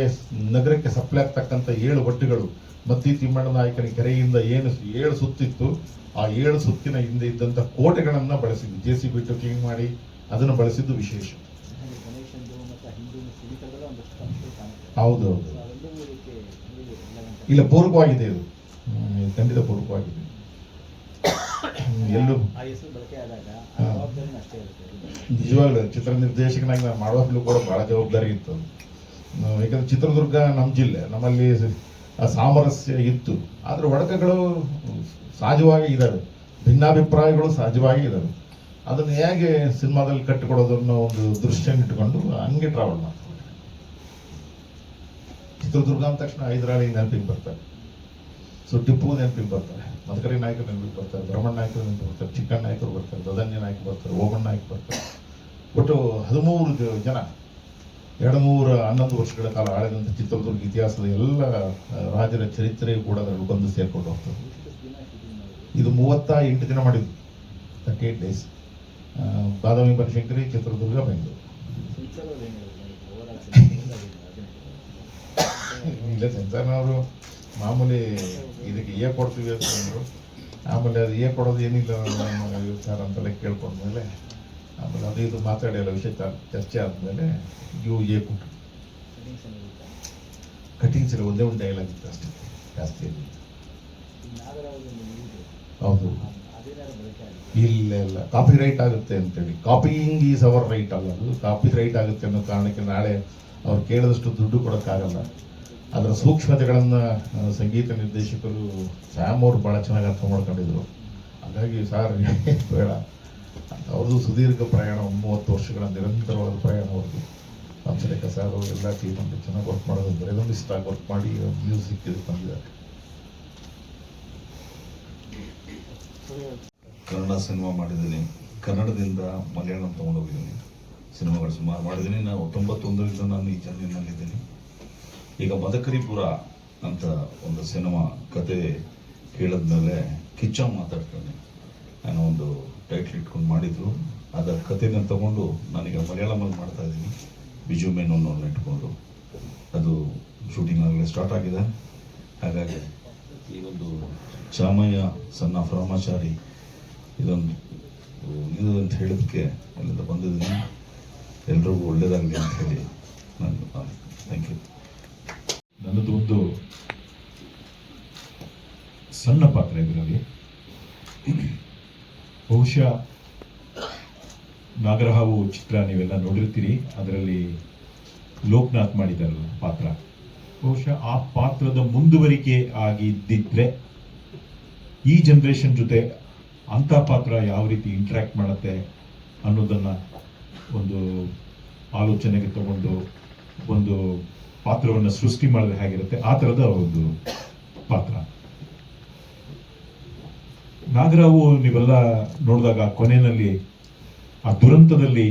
ನಗರಕ್ಕೆ ಸಪ್ಲೈ ಆಗ್ತಕ್ಕಂಥ ಏಳು ಒಡ್ಡುಗಳು. ಮತ್ತಿ ತಿಮ್ಮಣ್ಣ ನಾಯಕನ ಕೆರೆಯಿಂದ ಏನು ಏಳು ಸುತ್ತಿತ್ತು, ಆ ಏಳು ಸುತ್ತಿನ ಹಿಂದೆ ಇದ್ದಂಥ ಕೋಟೆಗಳನ್ನು ಬಳಸಿದ್ದು ಜೆ ಸಿ ಬಿ ಕ್ಲೀನ್ ಮಾಡಿ, ಅದನ್ನು ಬಳಸಿದ್ದು ವಿಶೇಷ. ಹಾಗೆ ಗಣೇಶಂದು ಮತ್ತು ಹಿಂದೂ ಸಿಡಿತಗಳ ಒಂದಷ್ಟು ಅಂಶ ಕಾಣುತ್ತೆ ಹೌದು. ಹೌದು ಸೊ ಅವೆಲ್ಲವೂ ಇದಕ್ಕೆ ಹೇಗೆ relevant ಇಲ್ಲ, ಪೂರ್ವವಾಗಿದೆ ಇದು ಖಂಡಿತ ಪೂರಕವಾಗಿದೆ ಹ್ಮ್, ಎಲ್ಲೂ ಆ ಹೆಸರು ಬಳಕೆ ಆದಾಗ ಆ ಹಾ. ಜವಾಬ್ದಾರಿನೂ ಅಷ್ಟೇ ಇರುತ್ತೆ. ನಿಜವಾಗ್ಲೂ ಚಿತ್ರ ನಿರ್ದೇಶಕನಾಗಿ ನಾನು ಮಾಡುವಾಗಲೂ ಕೂಡ ಬಹಳ ಜವಾಬ್ದಾರಿ ಇತ್ತು. ಯಾಕಂದ್ರೆ ಚಿತ್ರದುರ್ಗ ನಮ್ಮ ಜಿಲ್ಲೆ ನಮ್ಮಲ್ಲಿ ಸಾಮರಸ್ಯ ಇತ್ತು. ಆದ್ರೆ ಒಡಕಗಳು ಸಹಜವಾಗಿ ಇದ್ದಾವೆ. ಭಿನ್ನಾಭಿಪ್ರಾಯಗಳು ಸಹಜವಾಗಿ ಇದ್ದಾವೆ. ಅದನ್ನು ಹೇಗೆ ಸಿನಿಮಾದಲ್ಲಿ ಕಟ್ಟಿಕೊಡೋದು ಅನ್ನೋ ಒಂದು ದೃಷ್ಟಿಯನ್ನು ಇಟ್ಕೊಂಡು ಹಂಗೆ ಟ್ರಾವೆಲ್ ಮಾಡ್ತಾರೆ. ಚಿತ್ರದುರ್ಗ ಅಂದ ತಕ್ಷಣ ಹೈದರಾಳಿ ನೆನಪಿಗೆ ಬರ್ತಾರೆ. ಸೊ ಟಿಪ್ಪು ನೆನಪಿಗೆ ಬರ್ತಾರೆ. ಮದಕರಿ ನಾಯಕರು ನೆನಪಿಗೆ ಬರ್ತಾರೆ? ಬ್ರಹ್ಮಣ್ಣ ನಾಯಕರು ನೆನಪಿಗೆ ಬರ್ತಾರೆ? ಚಿಕ್ಕಣ್ಣ ನಾಯಕರು ಬರ್ತಾರೆ? ದದನ್ಯ ನಾಯಕ ಬರ್ತಾರೆ? ಓಮಣ್ಣ ನಾಯಕ ಬರ್ತಾರೆ? ಒಟ್ಟು ಹದಿಮೂರು ಜನ ಎರಡು ನೂರ ಹನ್ನೊಂದು ವರ್ಷಗಳ ಕಾಲ ಆಳಿದಂಥ ಚಿತ್ರದುರ್ಗ ಇತಿಹಾಸದ ಎಲ್ಲ ರಾಜರ ಚರಿತ್ರೆ ಕೂಡ ಅದರಲ್ಲಿ ಬಂದು ಸೇರ್ಕೊಂಡು ಹೋಗ್ತದೆ. ಇದು ಮೂವತ್ತ ಎಂಟು ದಿನ ಮಾಡಿದ್ವಿ thirty eight days Badami Banashankari Chitradurga Bengaluru. ಇಲ್ಲ ಸೆನ್ಸಾರ್ನವರು ಮಾಮೂಲಿ ಇದಕ್ಕೆ ಏ ಕೊಡ್ತೀವಿ ಅಂತಂದರು ಆಮೇಲೆ ಅದು ಏ ಕೊಡೋದು ಏನಿಲ್ಲ ಸರ್ ಅಂತೆಲ್ಲ ಕೇಳ್ಕೊಂಡ್ಮೇಲೆ, ಆಮೇಲೆ ಅದು ಇದು ಮಾತಾಡಿ ಎಲ್ಲ ವಿಷಯ ಚರ್ಚೆ ಆದಮೇಲೆ ಇವು ಏ ಕೊಟ್ಟರು ಕಟಿಂಗ್ ಸರಿ ಒಂದೇ ಒಂದು ಡೈಲಾಗ್ ಇತ್ತು ಅಷ್ಟೇ, ಜಾಸ್ತಿ ಹೌದು. ಇಲ್ಲ ಇಲ್ಲ. ಕಾಪಿ ರೈಟ್ ಆಗುತ್ತೆ ಅಂತೇಳಿ. ಕಾಪಿಯಿಂಗ್ ಈಸ್ ಅವರ್ ರೈಟ್ ಅಲ್ಲ ಅದು. ಕಾಪಿ ರೈಟ್ ಆಗುತ್ತೆ ಅನ್ನೋ ಕಾರಣಕ್ಕೆ ನಾಳೆ ಅವ್ರು ಕೇಳಿದಷ್ಟು ದುಡ್ಡು ಕೊಡೋಕ್ಕಾಗಲ್ಲ. ಅದರ ಸೂಕ್ಷ್ಮತೆಗಳನ್ನು ಸಂಗೀತ ನಿರ್ದೇಶಕರು ಸ್ಯಾಮ್ ಅವರು ಭಾಳ ಚೆನ್ನಾಗಿ ಅರ್ಥ ಮಾಡ್ಕೊಂಡಿದ್ರು. ಹಾಗಾಗಿ ಸಾರ್, ಬೇಡ. ಅವ್ರದ್ದು ಸುದೀರ್ಘ ಪ್ರಯಾಣ, ಮೂವತ್ತು ವರ್ಷಗಳ ನಿರಂತರವಾದ ಪ್ರಯಾಣ ಅವ್ರದ್ದು. ಹಂಸಲೇಖ ಸಾರ್ ಅವರು ಎಲ್ಲ ಟೀಮ್ ಅಂತ ಚೆನ್ನಾಗಿ ವರ್ಕ್ ಮಾಡೋದು ಆಗಿ ವರ್ಕ್ ಮಾಡಿ ಮ್ಯೂಸಿಕ್ ಇದು ಬಂದಿದ್ದಾರೆ ಕನ್ನಡ ಸಿನಿಮಾ ಮಾಡಿದ್ದೀನಿ. ಕನ್ನಡದಿಂದ ಮಲಯಾಳಂ ತೊಗೊಂಡೋಗಿದ್ದೀನಿ. ಸಿನಿಮಾಗಳು ಸುಮಾರು ಮಾಡಿದ್ದೀನಿ. ನಾನು ತೊಂಬತ್ತೊಂದರಿಂದ ನಾನು ಈ ಜರ್ನಿನಲ್ಲಿದ್ದೀನಿ ಈಗ ಮದಕರಿಪುರ ಅಂತ ಒಂದು ಸಿನಿಮಾ ಕತೆ ಕೇಳಿದ್ಮೇಲೆ ಕಿಚ್ಚ ಮಾತಾಡ್ತಾನೆ. ನಾನು ಒಂದು ಟೈಟ್ಲ್ ಇಟ್ಕೊಂಡು ಮಾಡಿದ್ರು. ಅದರ ಕಥೆನ ತಗೊಂಡು ನಾನೀಗ ಮಲಯಾಳಮಲ್ಲಿ ಮಾಡ್ತಾ ಇದ್ದೀನಿ. ಬಿಜು ಮೆನೋನ್ ಇಟ್ಕೊಂಡು. ಅದು ಶೂಟಿಂಗ್ ಆಗಲೇ ಸ್ಟಾರ್ಟ್ ಆಗಿದೆ. ಹಾಗಾಗಿ ಈ ಒಂದು ಚಾಮಯ್ಯ ಸಣ್ಣ ರಾಮಾಚಾರಿ ಇದೊಂದು, ಇದು ಅಂತ ಹೇಳೋದಕ್ಕೆ ಅಲ್ಲಿಂದ ಬಂದಿದ್ದೀನಿ. ಎಲ್ರಿಗೂ ಒಳ್ಳೇದಾಗಲಿ ಅಂತ ಹೇಳಿ ನಾನು ಥ್ಯಾಂಕ್ ಯು ನನ್ನದು ಒಂದು ಸಣ್ಣ ಪಾತ್ರ ಇದರಲ್ಲಿ ಬಹುಶಃ ನಾಗರಹಾವು ಚಿತ್ರ ನೀವೆಲ್ಲ ನೋಡಿರ್ತೀರಿ, ಅದರಲ್ಲಿ ಲೋಕನಾಥ್ ಮಾಡಿದ್ದಾರೆ ಪಾತ್ರ. ಬಹುಶಃ ಆ ಪಾತ್ರದ ಮುಂದುವರಿಕೆ ಆಗಿದ್ದಿದ್ರೆ ಈ ಜನರೇಷನ್ ಜೊತೆ ಅಂಥ ಪಾತ್ರ ಯಾವ ರೀತಿ ಇಂಟ್ರ್ಯಾಕ್ಟ್ ಮಾಡುತ್ತೆ ಅನ್ನೋದನ್ನ ಒಂದು ಆಲೋಚನೆಗೆ ತಗೊಂಡು ಒಂದು ಪಾತ್ರವನ್ನು ಸೃಷ್ಟಿ ಮಾಡಿದ್ರೆ ಹೇಗಿರುತ್ತೆ? ಆ ಥರದ ಒಂದು ಪಾತ್ರ. ನಾಗರಾವು ನೀವೆಲ್ಲ ನೋಡಿದಾಗ ಕೊನೆಯಲ್ಲಿ, ಆ ದುರಂತದಲ್ಲಿ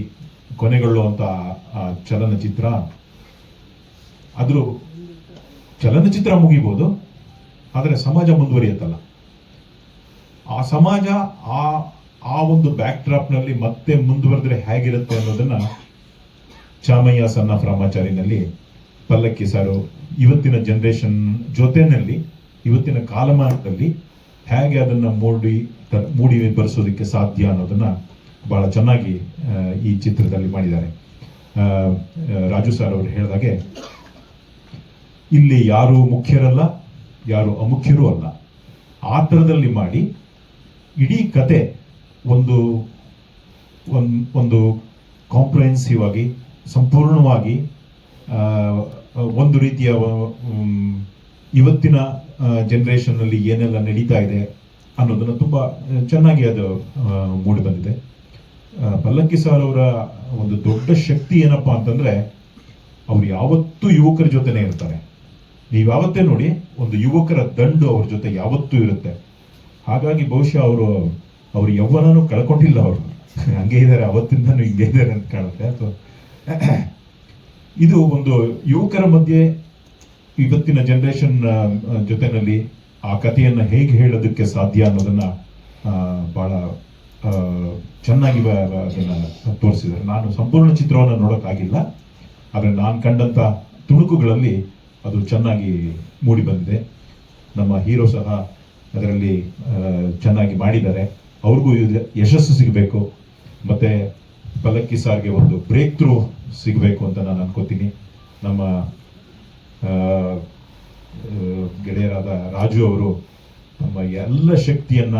ಕೊನೆಗೊಳ್ಳುವಂತ ಆ ಚಲನಚಿತ್ರ, ಆದ್ರೂ ಚಲನಚಿತ್ರ ಮುಗಿಬೋದು, ಆದರೆ ಸಮಾಜ ಮುಂದುವರಿಯುತ್ತಲ್ಲ. ಆ ಸಮಾಜ, ಆ ಆ ಒಂದು ಬ್ಯಾಕ್ನಲ್ಲಿ ಮತ್ತೆ ಮುಂದುವರೆದ್ರೆ ಹೇಗಿರುತ್ತೆ ಅನ್ನೋದನ್ನ ಚಾಮಯ್ಯ ಸಣ್ಣ ರಾಮಾಚಾರಿನಲ್ಲಿ ಪಲ್ಲಕ್ಕಿ ಸಾರು ಇವತ್ತಿನ ಜನರೇಷನ್ ಜೊತೆನಲ್ಲಿ ಇವತ್ತಿನ ಕಾಲಮಾನದಲ್ಲಿ ಹೇಗೆ ಅದನ್ನ ಮೂಡಿ ಮೂಡಿ ಬರೆಸೋದಕ್ಕೆ ಸಾಧ್ಯ ಅನ್ನೋದನ್ನ ಬಹಳ ಚೆನ್ನಾಗಿ ಈ ಚಿತ್ರದಲ್ಲಿ ಮಾಡಿದ್ದಾರೆ. ರಾಜು ಸರ್ ಅವರು ಹೇಳಿದಾಗೆ ಇಲ್ಲಿ ಯಾರು ಮುಖ್ಯರಲ್ಲ, ಯಾರು ಅಮುಖ್ಯರೂ ಅಲ್ಲ. ಆ ಥರದಲ್ಲಿ ಮಾಡಿ ಇಡೀ ಕತೆ ಒಂದು, ಒಂದ್- ಕಾಂಪ್ರಹೆನ್ಸಿವ್ ಆಗಿ, ಸಂಪೂರ್ಣವಾಗಿ ಒಂದು ರೀತಿಯ ಇವತ್ತಿನ ಜನರೇಷನ್ ಅಲ್ಲಿ ಏನೆಲ್ಲ ನಡೀತಾ ಇದೆ ಅನ್ನೋದನ್ನ ತುಂಬಾ ಚೆನ್ನಾಗಿ ಅದು ಮೂಡಿ ಬಂದಿದೆ. ಪಲ್ಲಕ್ಕಿ ಸಾರ್ ಅವರ ಒಂದು ದೊಡ್ಡ ಶಕ್ತಿ ಏನಪ್ಪಾ ಅಂತಂದ್ರೆ, ಅವ್ರು ಯಾವತ್ತೂ ಯುವಕರ ಜೊತೆನೆ ಇರ್ತಾರೆ. ನೀವು ಯಾವತ್ತೇ ನೋಡಿ, ಒಂದು ಯುವಕರ ದಂಡು ಅವ್ರ ಜೊತೆ ಯಾವತ್ತೂ ಇರುತ್ತೆ. ಹಾಗಾಗಿ ಬಹುಶಃ ಅವರು, ಅವ್ರ ಯೌವನನೂ ಕಳ್ಕೊಂಡಿಲ್ಲ ಅವರು. ಹಂಗೆ ಇದ್ದಾರೆ ಅವತ್ತಿಂದನೂ ಹಿಂಗೆ ಇದ್ದಾರೆ ಅಂತ ಕಾಣುತ್ತೆ. ಸೊ ಇದು ಒಂದು ಯುವಕರ ಮಧ್ಯೆ ಇವತ್ತಿನ ಜನರೇಷನ್ ಜೊತೆನಲ್ಲಿ ಆ ಕಥೆಯನ್ನು ಹೇಗೆ ಹೇಳೋದಕ್ಕೆ ಸಾಧ್ಯ ಅನ್ನೋದನ್ನ ಬಹಳ ಚೆನ್ನಾಗಿ ಅದನ್ನ ತೋರಿಸಿದ್ದಾರೆ. ನಾನು ಸಂಪೂರ್ಣ ಚಿತ್ರವನ್ನು ನೋಡೋಕ್ಕಾಗಿಲ್ಲ, ಆದರೆ ನಾನು ಕಂಡಂತ ತುಣುಕುಗಳಲ್ಲಿ ಅದು ಚೆನ್ನಾಗಿ ಮೂಡಿ ಬಂದಿದೆ. ನಮ್ಮ ಹೀರೋ ಸಹ ಅದರಲ್ಲಿ ಚೆನ್ನಾಗಿ ಮಾಡಿದ್ದಾರೆ. ಅವ್ರಿಗೂ ಯಶಸ್ಸು ಸಿಗಬೇಕು. ಮತ್ತೆ ಪಲ್ಲಕ್ಕಿ ಸಾರಿಗೆ ಒಂದು ಬ್ರೇಕ್ ಥ್ರೂ ಸಿಗಬೇಕು ಅಂತ ನಾನು ಅನ್ಕೋತೀನಿ. ನಮ್ಮ ಗೆಳೆಯರಾದ ರಾಜು ಅವರು ತಮ್ಮ ಎಲ್ಲ ಶಕ್ತಿಯನ್ನ,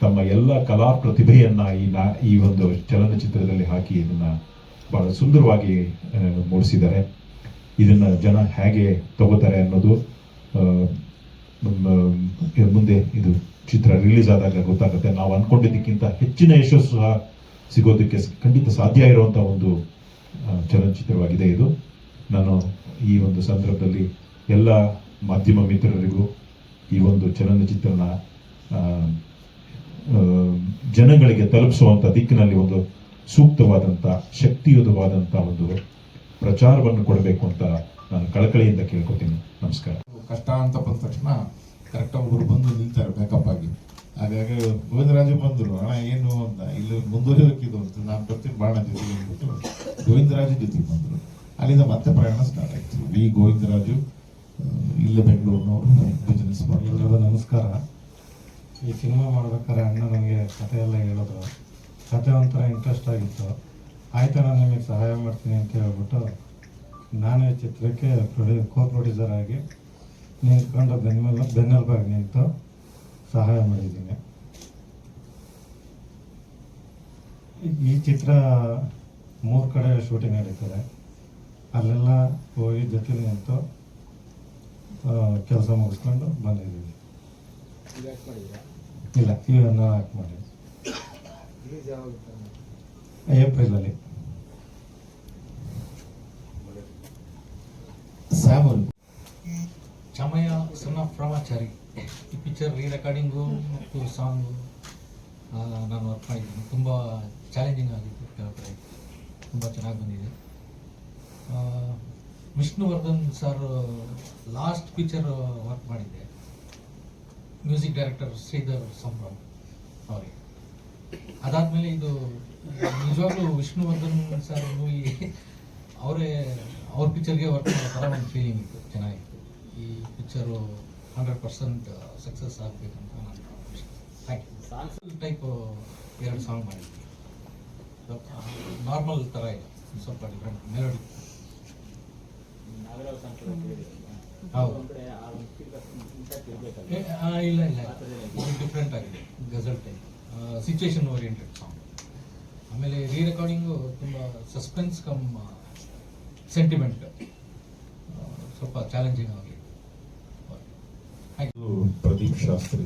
ತಮ್ಮ ಎಲ್ಲ ಕಲಾ ಪ್ರತಿಭೆಯನ್ನ ಈ ನಾ, ಈ ಒಂದು ಚಲನಚಿತ್ರದಲ್ಲಿ ಹಾಕಿ ಇದನ್ನ ಬಹಳ ಸುಂದರವಾಗಿ ಮೂಡಿಸಿದ್ದಾರೆ. ಇದನ್ನ ಜನ ಹೇಗೆ ತಗೋತಾರೆ ಅನ್ನೋದು ಮುಂದೆ ಇದು ಚಿತ್ರ ರಿಲೀಸ್ ಆದಾಗ ಗೊತ್ತಾಗುತ್ತೆ. ನಾವು ಅನ್ಕೊಂಡಿದ್ದಕ್ಕಿಂತ ಹೆಚ್ಚಿನ ಯಶಸ್ಸು ಸಹ ಸಿಗೋದಕ್ಕೆ ಖಂಡಿತ ಸಾಧ್ಯ ಇರುವಂತ ಒಂದು ಚಲನಚಿತ್ರವಾಗಿದೆ ಇದು. ನಾನು ಈ ಒಂದು ಸಂದರ್ಭದಲ್ಲಿ ಎಲ್ಲ ಮಾಧ್ಯಮ ಮಿತ್ರರಿಗೂ ಈ ಒಂದು ಚಲನಚಿತ್ರನ ಜನಗಳಿಗೆ ತಲುಪಿಸುವಂತ ದಿಕ್ಕಿನಲ್ಲಿ ಒಂದು ಸೂಕ್ತವಾದಂಥ ಶಕ್ತಿಯುತವಾದಂಥ ಒಂದು ಪ್ರಚಾರವನ್ನು ಕೊಡಬೇಕು ಅಂತ ನಾನು ಕಳಕಳಿಯಿಂದ ಕೇಳ್ಕೊತೀನಿ. ನಮಸ್ಕಾರ. ಕಷ್ಟ ಅಂತ ಬಂದ ತಕ್ಷಣ ಕರೆಕ್ಟ್ ಒಬ್ಬರು ಬಂದು ನಿಲ್ತಾರೆ ಬ್ಯಾಕಪ್ ಆಗಿ. ಹಾಗಾಗಿ ಗೋವಿಂದರಾಜು ಬಂದರು. ಅಣ್ಣ ಏನು ಅಂತ, ಇಲ್ಲಿ ಮುಂದುವರಿಬೇಕಿದ್ದು ಅಂತ ನಾನು ಬರ್ತೀನಿ, ಬಾಣ ಜೊತೆಗೆ ಅಂದ್ಬಿಟ್ಟು ಗೋವಿಂದರಾಜು ಜೊತೆಗೆ ಬಂದರು. ಅಲ್ಲಿಂದ ಮತ್ತೆ ಪ್ರಯಾಣ ಸ್ಟಾರ್ಟ್ ಆಯ್ತು. ವಿ ಗೋವಿಂದರಾಜು ರಾಜು ಇಲ್ಲೇ ಬೆಂಗಳೂರಿನವರು ಬಿಸ್ನೆಸ್ ಎಲ್ರಿಗೂ ನಮಸ್ಕಾರ. ಈ ಸಿನಿಮಾ ಮಾಡ್ಬೇಕಾದ್ರೆ ಅಣ್ಣ ನನಗೆ ಕತೆ ಎಲ್ಲ ಹೇಳೋದು ಕತೆ ಒಂಥರ ಇಂಟ್ರೆಸ್ಟ್ ಆಗಿತ್ತು. ಆಯ್ತು ನಾನು ನಿಮಗೆ ಸಹಾಯ ಮಾಡ್ತೀನಿ ಅಂತ ಹೇಳ್ಬಿಟ್ಟು ನಾನೇ ಚಿತ್ರಕ್ಕೆ ಪ್ರೊಡ್ಯೂ ಕೋ ಪ್ರೊಡ್ಯೂಸರ್ ಆಗಿ ನಿಂತ್ಕೊಂಡು ಬೆನ್ನೆಲ್ಲ ಬೆನ್ನೆಲುಬಾಗಿ ನಿಂತು ಸಹಾಯ ಮಾಡಿದ್ದೀನಿ. ಈ ಚಿತ್ರ ಮೂರು ಕಡೆ ಶೂಟಿಂಗ್ ನಡೀತಾರೆ ಅಲ್ಲೆಲ್ಲ ಹೋಗಿ ಜೊತೆ ನಿಂತು ಕೆಲಸ ಮುಗಿಸ್ಕೊಂಡು ಬಂದಿದ್ದೀವಿ. ಇಲ್ಲ, ಇವನ್ನ ಆ್ಯಕ್ಟ್ ಮಾಡಿ? ಏಪ್ರಿಲಲ್ಲಿ. ಸ್ಯಾಮಲ್ ಚಾಮಯ್ಯ ಸನ್ ಆಫ್ ರಾಮಾಚಾರಿ ಈ ಪಿಕ್ಚರ್ ರೀ ರೆಕಾರ್ಡಿಂಗು ಮತ್ತು ಸಾಂಗು ನಾನು ವರ್ಕ್ ಮಾಡಿದ್ದೀನಿ ತುಂಬ ಚಾಲೆಂಜಿಂಗ್ ಆಗಿತ್ತು ಕೆಲವು ಕಡೆ ತುಂಬ ಚೆನ್ನಾಗಿ ಬಂದಿದೆ. Vishnuvardhan sir last picture work ಮಾಡಿದ್ದೆ. ಮ್ಯೂಸಿಕ್ ಡೈರೆಕ್ಟರ್ ಶ್ರೀಧರ್ ಸಂಭ್ರಮ್ ಅವರಿಗೆ. ಅದಾದಮೇಲೆ ಇದು, ನಿಜವಾಗ್ಲೂ ವಿಷ್ಣುವರ್ಧನ್ ಸರ್ ಮೂವಿ ಅವರೇ, ಅವ್ರ ಪಿಕ್ಚರ್ಗೆ ವರ್ಕ್ ಮಾಡೋ ಥರ ಒಂದು ಫೀಲಿಂಗ್ ಇತ್ತು. ಚೆನ್ನಾಗಿತ್ತು. ಈ ಪಿಕ್ಚರು ಹಂಡ್ರೆಡ್ ಪರ್ಸೆಂಟ್ ಸಕ್ಸಸ್ ಅಂತ ನಾನು ಥ್ಯಾಂಕ್ ಯು ಸಾಂಗ್ಸ್ ಟೈಪ್ ಎರಡು ಸಾಂಗ್ ಮಾಡಿದ್ವಿ ನಾರ್ಮಲ್ ಥರ ಇದೆ. ಸ್ವಲ್ಪ ಡಿಫ್ರೆಂಟ್ ಮೆಲೋಡಿ ಹೌದು. ಇಲ್ಲ ಇಲ್ಲ. ಡಿಫ್ರೆಂಟ್ ಆಗಿದೆ. Ghazal type situation oriented song ಆಮೇಲೆ ರೀ ರೆಕಾರ್ಡಿಂಗು ತುಂಬ ಸಸ್ಪೆನ್ಸ್ ಕಮ್ ಸೆಂಟಿಮೆಂಟ್ ಸ್ವಲ್ಪ ಚಾಲೆಂಜಿಂಗ್ ಆಗಿದೆ ಪ್ರದೀಪ್ ಶಾಸ್ತ್ರಿ.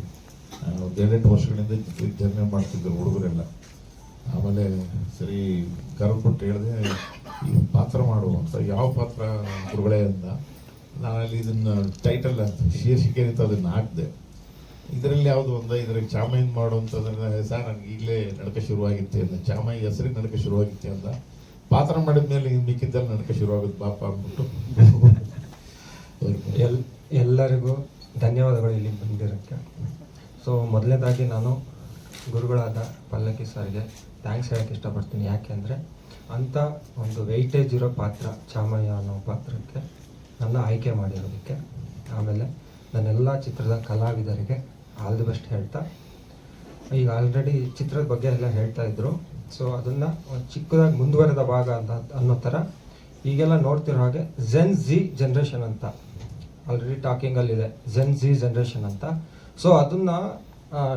ಹದಿನೆಂಟು ವರ್ಷಗಳಿಂದ ಜರ್ನಿ ಮಾಡ್ತಿದ್ದರು ಹುಡುಗರೆಲ್ಲ. ಆಮೇಲೆ ಸರಿ ಕರೆದ್ಬಿಟ್ಟು ಹೇಳಿದೆ, ಈ ಪಾತ್ರ ಮಾಡು ಅಂತ, ಯಾವ ಪಾತ್ರ ಗುರುಗಳೇ ಅಂತ ನಾನಲ್ಲಿ ಇದನ್ನು ಟೈಟಲ್ ಶೀರ್ಷಿಕೆ ಅಂತ ಅದನ್ನ ಹಾಕಿದೆ. ಇದರಲ್ಲಿ ಯಾವುದು ಒಂದ, ಇದ್ರಲ್ಲಿ ಚಾಮಯ್ಯ ಮಾಡು ಅಂತಂದ್ರೆ ಸರ್, ನನಗೆ ಈಗಲೇ ನಡಕ ಶುರುವಾಗಿತ್ತೆ ಅಂತ ಚಾಮಯ್ಯ ಹೆಸರಿಗೆ ನಡಕ ಶುರುವಾಗಿತ್ತೆ ಅಂತ ಪಾತ್ರ ಮಾಡಿದ ಮೇಲೆ ಮಿಕ್ಕಿದ್ದಲ್ಲಿ ನಡಕ ಶುರುವಾಗುತ್ತೆ ಬಾಪ ಅಂದ್ಬಿಟ್ಟು. ಎಲ್, ಎಲ್ಲರಿಗೂ ಧನ್ಯವಾದಗಳು ಇಲ್ಲಿ ಬಂದಿರೋಕ್ಕೆ. ಸೊ ಮೊದಲನೇದಾಗಿ ನಾನು ಗುರುಗಳಾದ ಪಲ್ಲಕ್ಕಿ ಸರ್ಗೆ ಥ್ಯಾಂಕ್ಸ್ ಹೇಳೋಕ್ಕೆ ಇಷ್ಟಪಡ್ತೀನಿ. ಯಾಕೆಂದರೆ ಅಂಥ ಒಂದು ವೆಯ್ಟೇಜ್ ಇರೋ ಪಾತ್ರ ಚಾಮಯ್ಯ ಅನ್ನೋ ಪಾತ್ರಕ್ಕೆ ನನ್ನ ಆಯ್ಕೆ ಮಾಡಿರೋದಕ್ಕೆ. ಆಮೇಲೆ ನನ್ನೆಲ್ಲ ಚಿತ್ರದ ಕಲಾವಿದರಿಗೆ ಆಲ್ ದಿ ಬೆಸ್ಟ್ ಹೇಳ್ತಾ, ಈಗ ಆಲ್ರೆಡಿ ಚಿತ್ರದ ಬಗ್ಗೆ ಎಲ್ಲ ಹೇಳ್ತಾ ಇದ್ರು. ಸೊ ಅದನ್ನು ಚಿಕ್ಕದಾಗಿ ಮುಂದುವರೆದ ಭಾಗ ಅಂತ ಅನ್ನೋ ಥರ ಈಗೆಲ್ಲ ನೋಡ್ತಿರೋ ಹಾಗೆ ಝೆನ್ ಜಿ ಜನ್ರೇಷನ್ ಅಂತ. ಆಲ್ರೆಡಿ ಟಾಕಿಂಗಲ್ಲಿದೆ ಜೆನ್ ಜಿ ಜನ್ರೇಷನ್ ಅಂತ. ಸೊ ಅದನ್ನ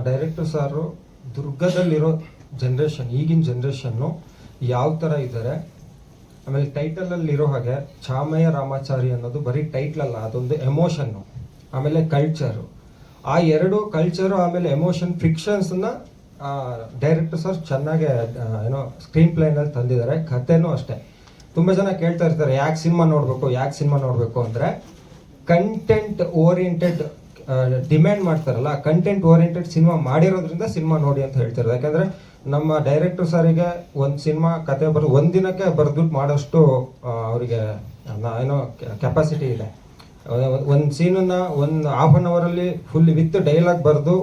ಡೈರೆಕ್ಟರ್ ಸಾರು ದುರ್ಗದಲ್ಲಿರೋ ಜನ್ರೇಷನ್ ಈಗಿನ ಜನ್ರೇಷನ್ನು ಯಾವ ಥರ ಇದ್ದಾರೆ, ಆಮೇಲೆ ಟೈಟಲಲ್ಲಿ ಇರೋ ಹಾಗೆ ಚಾಮಯ್ಯ ರಾಮಾಚಾರಿ ಅನ್ನೋದು ಬರೀ ಟೈಟ್ಲ್ ಅಲ್ಲ, ಅದೊಂದು ಎಮೋಷನ್ನು ಆಮೇಲೆ ಕಲ್ಚರು ಆ ಎರಡು ಕಲ್ಚರು ಆಮೇಲೆ ಎಮೋಷನ್ ಫಿಕ್ಷನ್ಸ್ನ ಡೈರೆಕ್ಟರ್ ಸರ್ ಚೆನ್ನಾಗೆ ಏನೋ ಸ್ಕ್ರೀನ್ ಪ್ಲೇನಲ್ಲಿ ತಂದಿದ್ದಾರೆ, ಕಥೆನೂ ಅಷ್ಟೇ. ತುಂಬ ಜನ ಕೇಳ್ತಾ ಇರ್ತಾರೆ, ಯಾಕೆ ಸಿನಿಮಾ ನೋಡಬೇಕು, ಯಾಕೆ ಸಿನಿಮಾ ನೋಡಬೇಕು ಅಂದರೆ ಕಂಟೆಂಟ್ ಓರಿಯೆಂಟೆಡ್ ಡಿಮ್ಯಾಂಡ್ ಮಾಡ್ತಾರಲ್ಲ ಕಂಟೆಂಟ್ ಓರಿಯೆಂಟೆಡ್ ಸಿನಿಮಾ ಮಾಡಿರೋದ್ರಿಂದ ಸಿನಿಮಾ ನೋಡಿ ಅಂತ ಹೇಳ್ತಾರೆ. ಯಾಕಂದ್ರೆ ನಮ್ಮ ಡೈರೆಕ್ಟರ್ ಸರಿಗೆ ಒಂದು ಸಿನಿಮಾ ಕತೆ ಬರೆದು ದಿನಕ್ಕೆ ಬರ್ದು ಮಾಡೋಷ್ಟು ಅವರಿಗೆ ಏನೋ ಕೆಪಾಸಿಟಿ ಇದೆ. ಒಂದು ಸೀನನ್ನ ಒಂದು ಹಾಫ್ ಅನ್ ಅವರಲ್ಲಿ ಫುಲ್ ವಿತ್ ಡೈಲಾಗ್ ಬರೆದು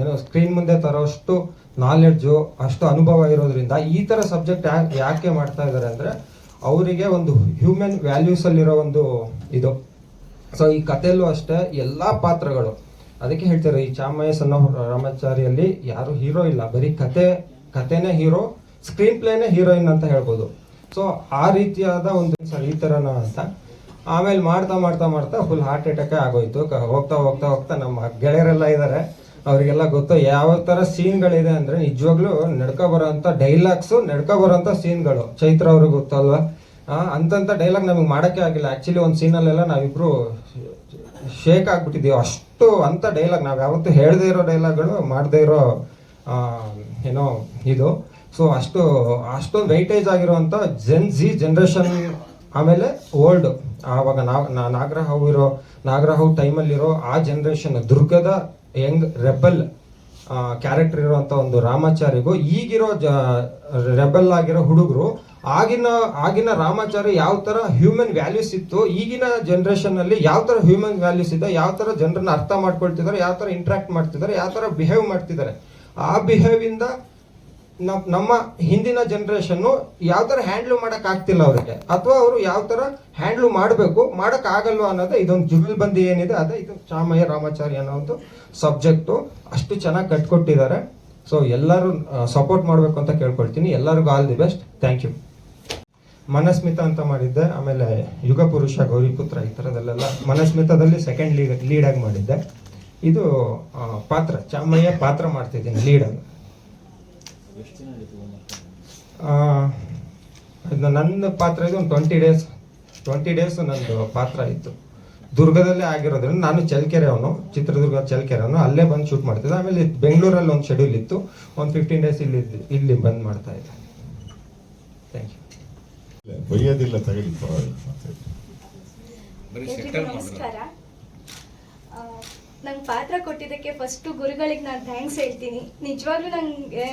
ಏನೋ ಸ್ಕ್ರೀನ್ ಮುಂದೆ ತರೋಷ್ಟು ನಾಲೆಡ್ಜು ಅಷ್ಟು ಅನುಭವ ಇರೋದ್ರಿಂದ ಈ ಥರ ಸಬ್ಜೆಕ್ಟ್ ಯಾಕೆ ಮಾಡ್ತಾ ಇದ್ದಾರೆ ಅಂದರೆ, ಅವರಿಗೆ ಒಂದು ಹ್ಯೂಮನ್ ವ್ಯಾಲ್ಯೂಸಲ್ಲಿರೋ ಒಂದು ಇದು. ಸೊ ಈ ಕಥೆಯಲ್ಲೂ ಅಷ್ಟೇ ಎಲ್ಲ ಪಾತ್ರಗಳು. ಅದಕ್ಕೆ ಹೇಳ್ತಾರೆ, ಈ ಚಾಮಯ್ಯ ಸಣ್ಣ ರಾಮಾಚಾರಿಯಲ್ಲಿ ಯಾರು ಹೀರೋ ಇಲ್ಲ. ಬರೀ ಕತೆ ಕತೆನೇ ಹೀರೋ ಸ್ಕ್ರೀನ್ ಪ್ಲೇನೇ ಹೀರೋಯಿನ್ ಅಂತ ಹೇಳ್ಬೋದು. ಸೊ ಆ ರೀತಿಯಾದ ಒಂದು ಸರ್ ಈ ಥರನ ಅಂತ ಆಮೇಲೆ ಮಾಡ್ತಾ ಮಾಡ್ತಾ ಮಾಡ್ತಾ ಫುಲ್ ಹಾರ್ಟ್ ಅಟ್ಯಾಕೇ ಆಗೋಯ್ತು. ಹೋಗ್ತಾ ಹೋಗ್ತಾ ಹೋಗ್ತಾ ನಮ್ಮ ಗೆಳೆಯರೆಲ್ಲ ಇದ್ದಾರೆ ಅವರಿಗೆಲ್ಲ ಗೊತ್ತು ಯಾವ ಥರ ಸೀನ್ಗಳಿದೆ ಅಂದರೆ ನಿಜವಾಗ್ಲೂ ನಡ್ಕೊ ಬರೋಂಥ ಡೈಲಾಗ್ಸು ನಡ್ಕೊ ಬರೋಂಥ ಸೀನ್ಗಳು ಚೈತ್ರ ಅವ್ರಿಗೆ ಗೊತ್ತಲ್ವಾ? ಆ, ಅಂತಂಥ ಡೈಲಾಗ್ ನಮಗೆ ಮಾಡೋಕ್ಕೆ ಆಗಿಲ್ಲ. ಆ್ಯಕ್ಚುಲಿ ಒಂದು ಸೀನಲ್ಲೆಲ್ಲ ನಾವಿಬ್ರು ಶೇಕ್ ಆಗ್ಬಿಟ್ಟಿದ್ದೀವಿ. ಅಷ್ಟು ಅಂಥ ಡೈಲಾಗ್ ನಾವು ಯಾವತ್ತೂ ಹೇಳದೇ ಇರೋ ಡೈಲಾಗ್ಗಳು ಮಾಡದೇ ಇರೋ ಏನೋ ಇದು. ಸೊ ಅಷ್ಟು ಅಷ್ಟೊಂದು ವೆಯ್ಟೇಜ್ ಆಗಿರೋಂಥ ಜೆನ್ ಜಿ ಜನ್ರೇಷನ್ ಆಮೇಲೆ ಓಲ್ಡ್ ಆವಾಗ ನಾವು ನಾಗರಹಾವು ಇರೋ ನಾಗರಹಾವು ಟೈಮಲ್ಲಿರೋ ಆ ಜನ್ರೇಷನ್ ದುರ್ಗದ ಯಂಗ್ ರೆಬಲ್ ಕ್ಯಾರೆಕ್ಟರ್ ಇರುವಂತ ಒಂದು ರಾಮಾಚಾರಿಗೂ ಈಗಿರೋ ಜ ರೆಬಲ್ ಆಗಿರೋ ಹುಡುಗರು ಆಗಿನ ಆಗಿನ ರಾಮಾಚಾರ್ಯ ಯಾವ ತರ ಹ್ಯೂಮನ್ ವ್ಯಾಲ್ಯೂಸ್ ಇತ್ತು, ಈಗಿನ ಜನರೇಷನ್ ಅಲ್ಲಿ ಯಾವ ತರ ಹ್ಯೂಮನ್ ವ್ಯಾಲ್ಯೂಸ್ ಇದೆ, ಯಾವ ತರ ಜನರನ್ನ ಅರ್ಥ ಮಾಡ್ಕೊಳ್ತಿದ್ದಾರೆ, ಯಾವ ತರ ಇಂಟ್ರಾಕ್ಟ್ ಮಾಡ್ತಿದ್ದಾರೆ, ಯಾವ ತರ ಬಿಹೇವ್ ಮಾಡ್ತಿದ್ದಾರೆ, ಆ ಬಿಹೇವ್ ಇಂದ ನಮ್ಮ ಹಿಂದಿನ ಜನರೇಷನ್ ಯಾವ ತರ ಹ್ಯಾಂಡ್ಲ್ ಮಾಡಕ್ ಆಗ್ತಿಲ್ಲ ಅವರಿಗೆ. ಅಥವಾ ಅವರು ಯಾವ ತರ ಹ್ಯಾಂಡ್ಲ್ ಮಾಡಬೇಕು, ಮಾಡಕ್ ಆಗಲ್ವಾ ಅನ್ನೋದೇ ಇದೊಂದು ಜುಗಲ್ಬಂದಿ ಏನಿದೆ, ಅದೇ ಇದು ಚಾಮಯ್ಯ ರಾಮಾಚಾರ್ಯ ಅನ್ನೋ ಒಂದು ಸಬ್ಜೆಕ್ಟು ಅಷ್ಟು ಚೆನ್ನಾಗಿ ಕಟ್ಕೊಟ್ಟಿದ್ದಾರೆ. ಸೊ ಎಲ್ಲರೂ ಸಪೋರ್ಟ್ ಮಾಡಬೇಕು ಅಂತ ಕೇಳ್ಕೊಳ್ತೀನಿ. ಎಲ್ಲರಿಗೂ all the best thank you Manasmita ಅಂತ ಮಾಡಿದ್ದೆ. ಆಮೇಲೆ ಯುಗ ಪುರುಷ ಗೌರಿಪುತ್ರ ಈ ಥರದಲ್ಲೆಲ್ಲ ಮನಸ್ಮಿತದಲ್ಲಿ ಸೆಕೆಂಡ್ ಲೀಡ್ ಲೀಡಾಗಿ ಮಾಡಿದ್ದೆ. ಇದು ಪಾತ್ರ, ಚಾಮಯ್ಯ ಪಾತ್ರ ಮಾಡ್ತಿದ್ದೀನಿ ಲೀಡಾಗಿ ನನ್ನ ಪಾತ್ರ ಇದು ಒಂದು ಟ್ವೆಂಟಿ ಡೇಸ್ ಟ್ವೆಂಟಿ ಡೇಸ್ ನಂದು ಪಾತ್ರ ಇತ್ತು. ದುರ್ಗದಲ್ಲೇ ಆಗಿರೋದ್ರಿಂದ ನಾನು ಚಳ್ಳಕೆರೆ ಅವನು ಚಿತ್ರದುರ್ಗ ಚಲ್ಕೆರೆಯವನು ಅಲ್ಲೇ ಬಂದು ಶೂಟ್ ಮಾಡ್ತಿದ್ದೆ. ಆಮೇಲೆ ಬೆಂಗಳೂರಲ್ಲಿ ಒಂದು ಶೆಡ್ಯೂಲ್ ಇತ್ತು. ಒಂದು ಫಿಫ್ಟೀನ್ ಡೇಸ್ ಇಲ್ಲಿ ಇಲ್ಲಿ ಬಂದು ಮಾಡ್ತಾ ಇದ್ದೆ. ಥ್ಯಾಂಕ್ ಯು ಬೈಯೋದಿಲ್ಲ ತಗೊಳ್ಳಿ ಪರವಾಗಿಲ್ಲ ನಮಸ್ಕಾರ. ನಂಗೆ ಪಾತ್ರ ಕೊಟ್ಟಿದ್ದಕ್ಕೆ ಫಸ್ಟು ಗುರುಗಳಿಗೆ ನಾನು ಥ್ಯಾಂಕ್ಸ್ ಹೇಳ್ತೀನಿ. ನಿಜವಾಗ್ಲೂ ನನಗೆ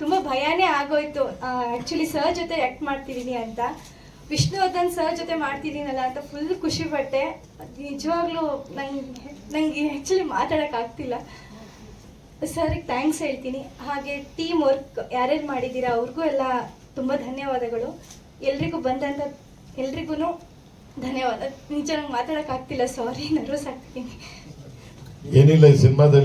ತುಂಬ ಭಯನೇ ಆಗೋಯ್ತು. ಆ್ಯಕ್ಚುಲಿ ಸರ್ ಜೊತೆ ಆ್ಯಕ್ಟ್ ಮಾಡ್ತಿದ್ದೀನಿ ಅಂತ. ವಿಷ್ಣುವರ್ಧನ್ ಸರ್ ಜೊತೆ ಮಾಡ್ತಿದ್ದೀನಲ್ಲ ಅಂತ ಫುಲ್ ಖುಷಿ ಪಟ್ಟೆ. ನಿಜವಾಗ್ಲೂ ನಂಗೆ ನನಗೆ ಆ್ಯಕ್ಚುಲಿ ಮಾತಾಡೋಕ್ಕಾಗ್ತಿಲ್ಲ ಸರ್ಗೆ ಥ್ಯಾಂಕ್ಸ್ ಹೇಳ್ತೀನಿ. ಹಾಗೆ ಟೀಮ್ ವರ್ಕ್ ಯಾರ್ಯಾರು ಮಾಡಿದ್ದೀರಾ ಅವ್ರಿಗೂ ಎಲ್ಲ ತುಂಬ ಧನ್ಯವಾದಗಳು. ಎಲ್ರಿಗೂ ಬಂದಂಥ ಎಲ್ರಿಗೂ ಧನ್ಯವಾದ. ನಿಜ ನಂಗೆ ಮಾತಾಡೋಕ್ಕಾಗ್ತಿಲ್ಲ ಸಾರಿ ನರ್ವಸ್ ಆಗ್ತೀನಿ ಏನಿಲ್ಲ ಈ ಸಿನಿಮಾದಲ್ಲಿ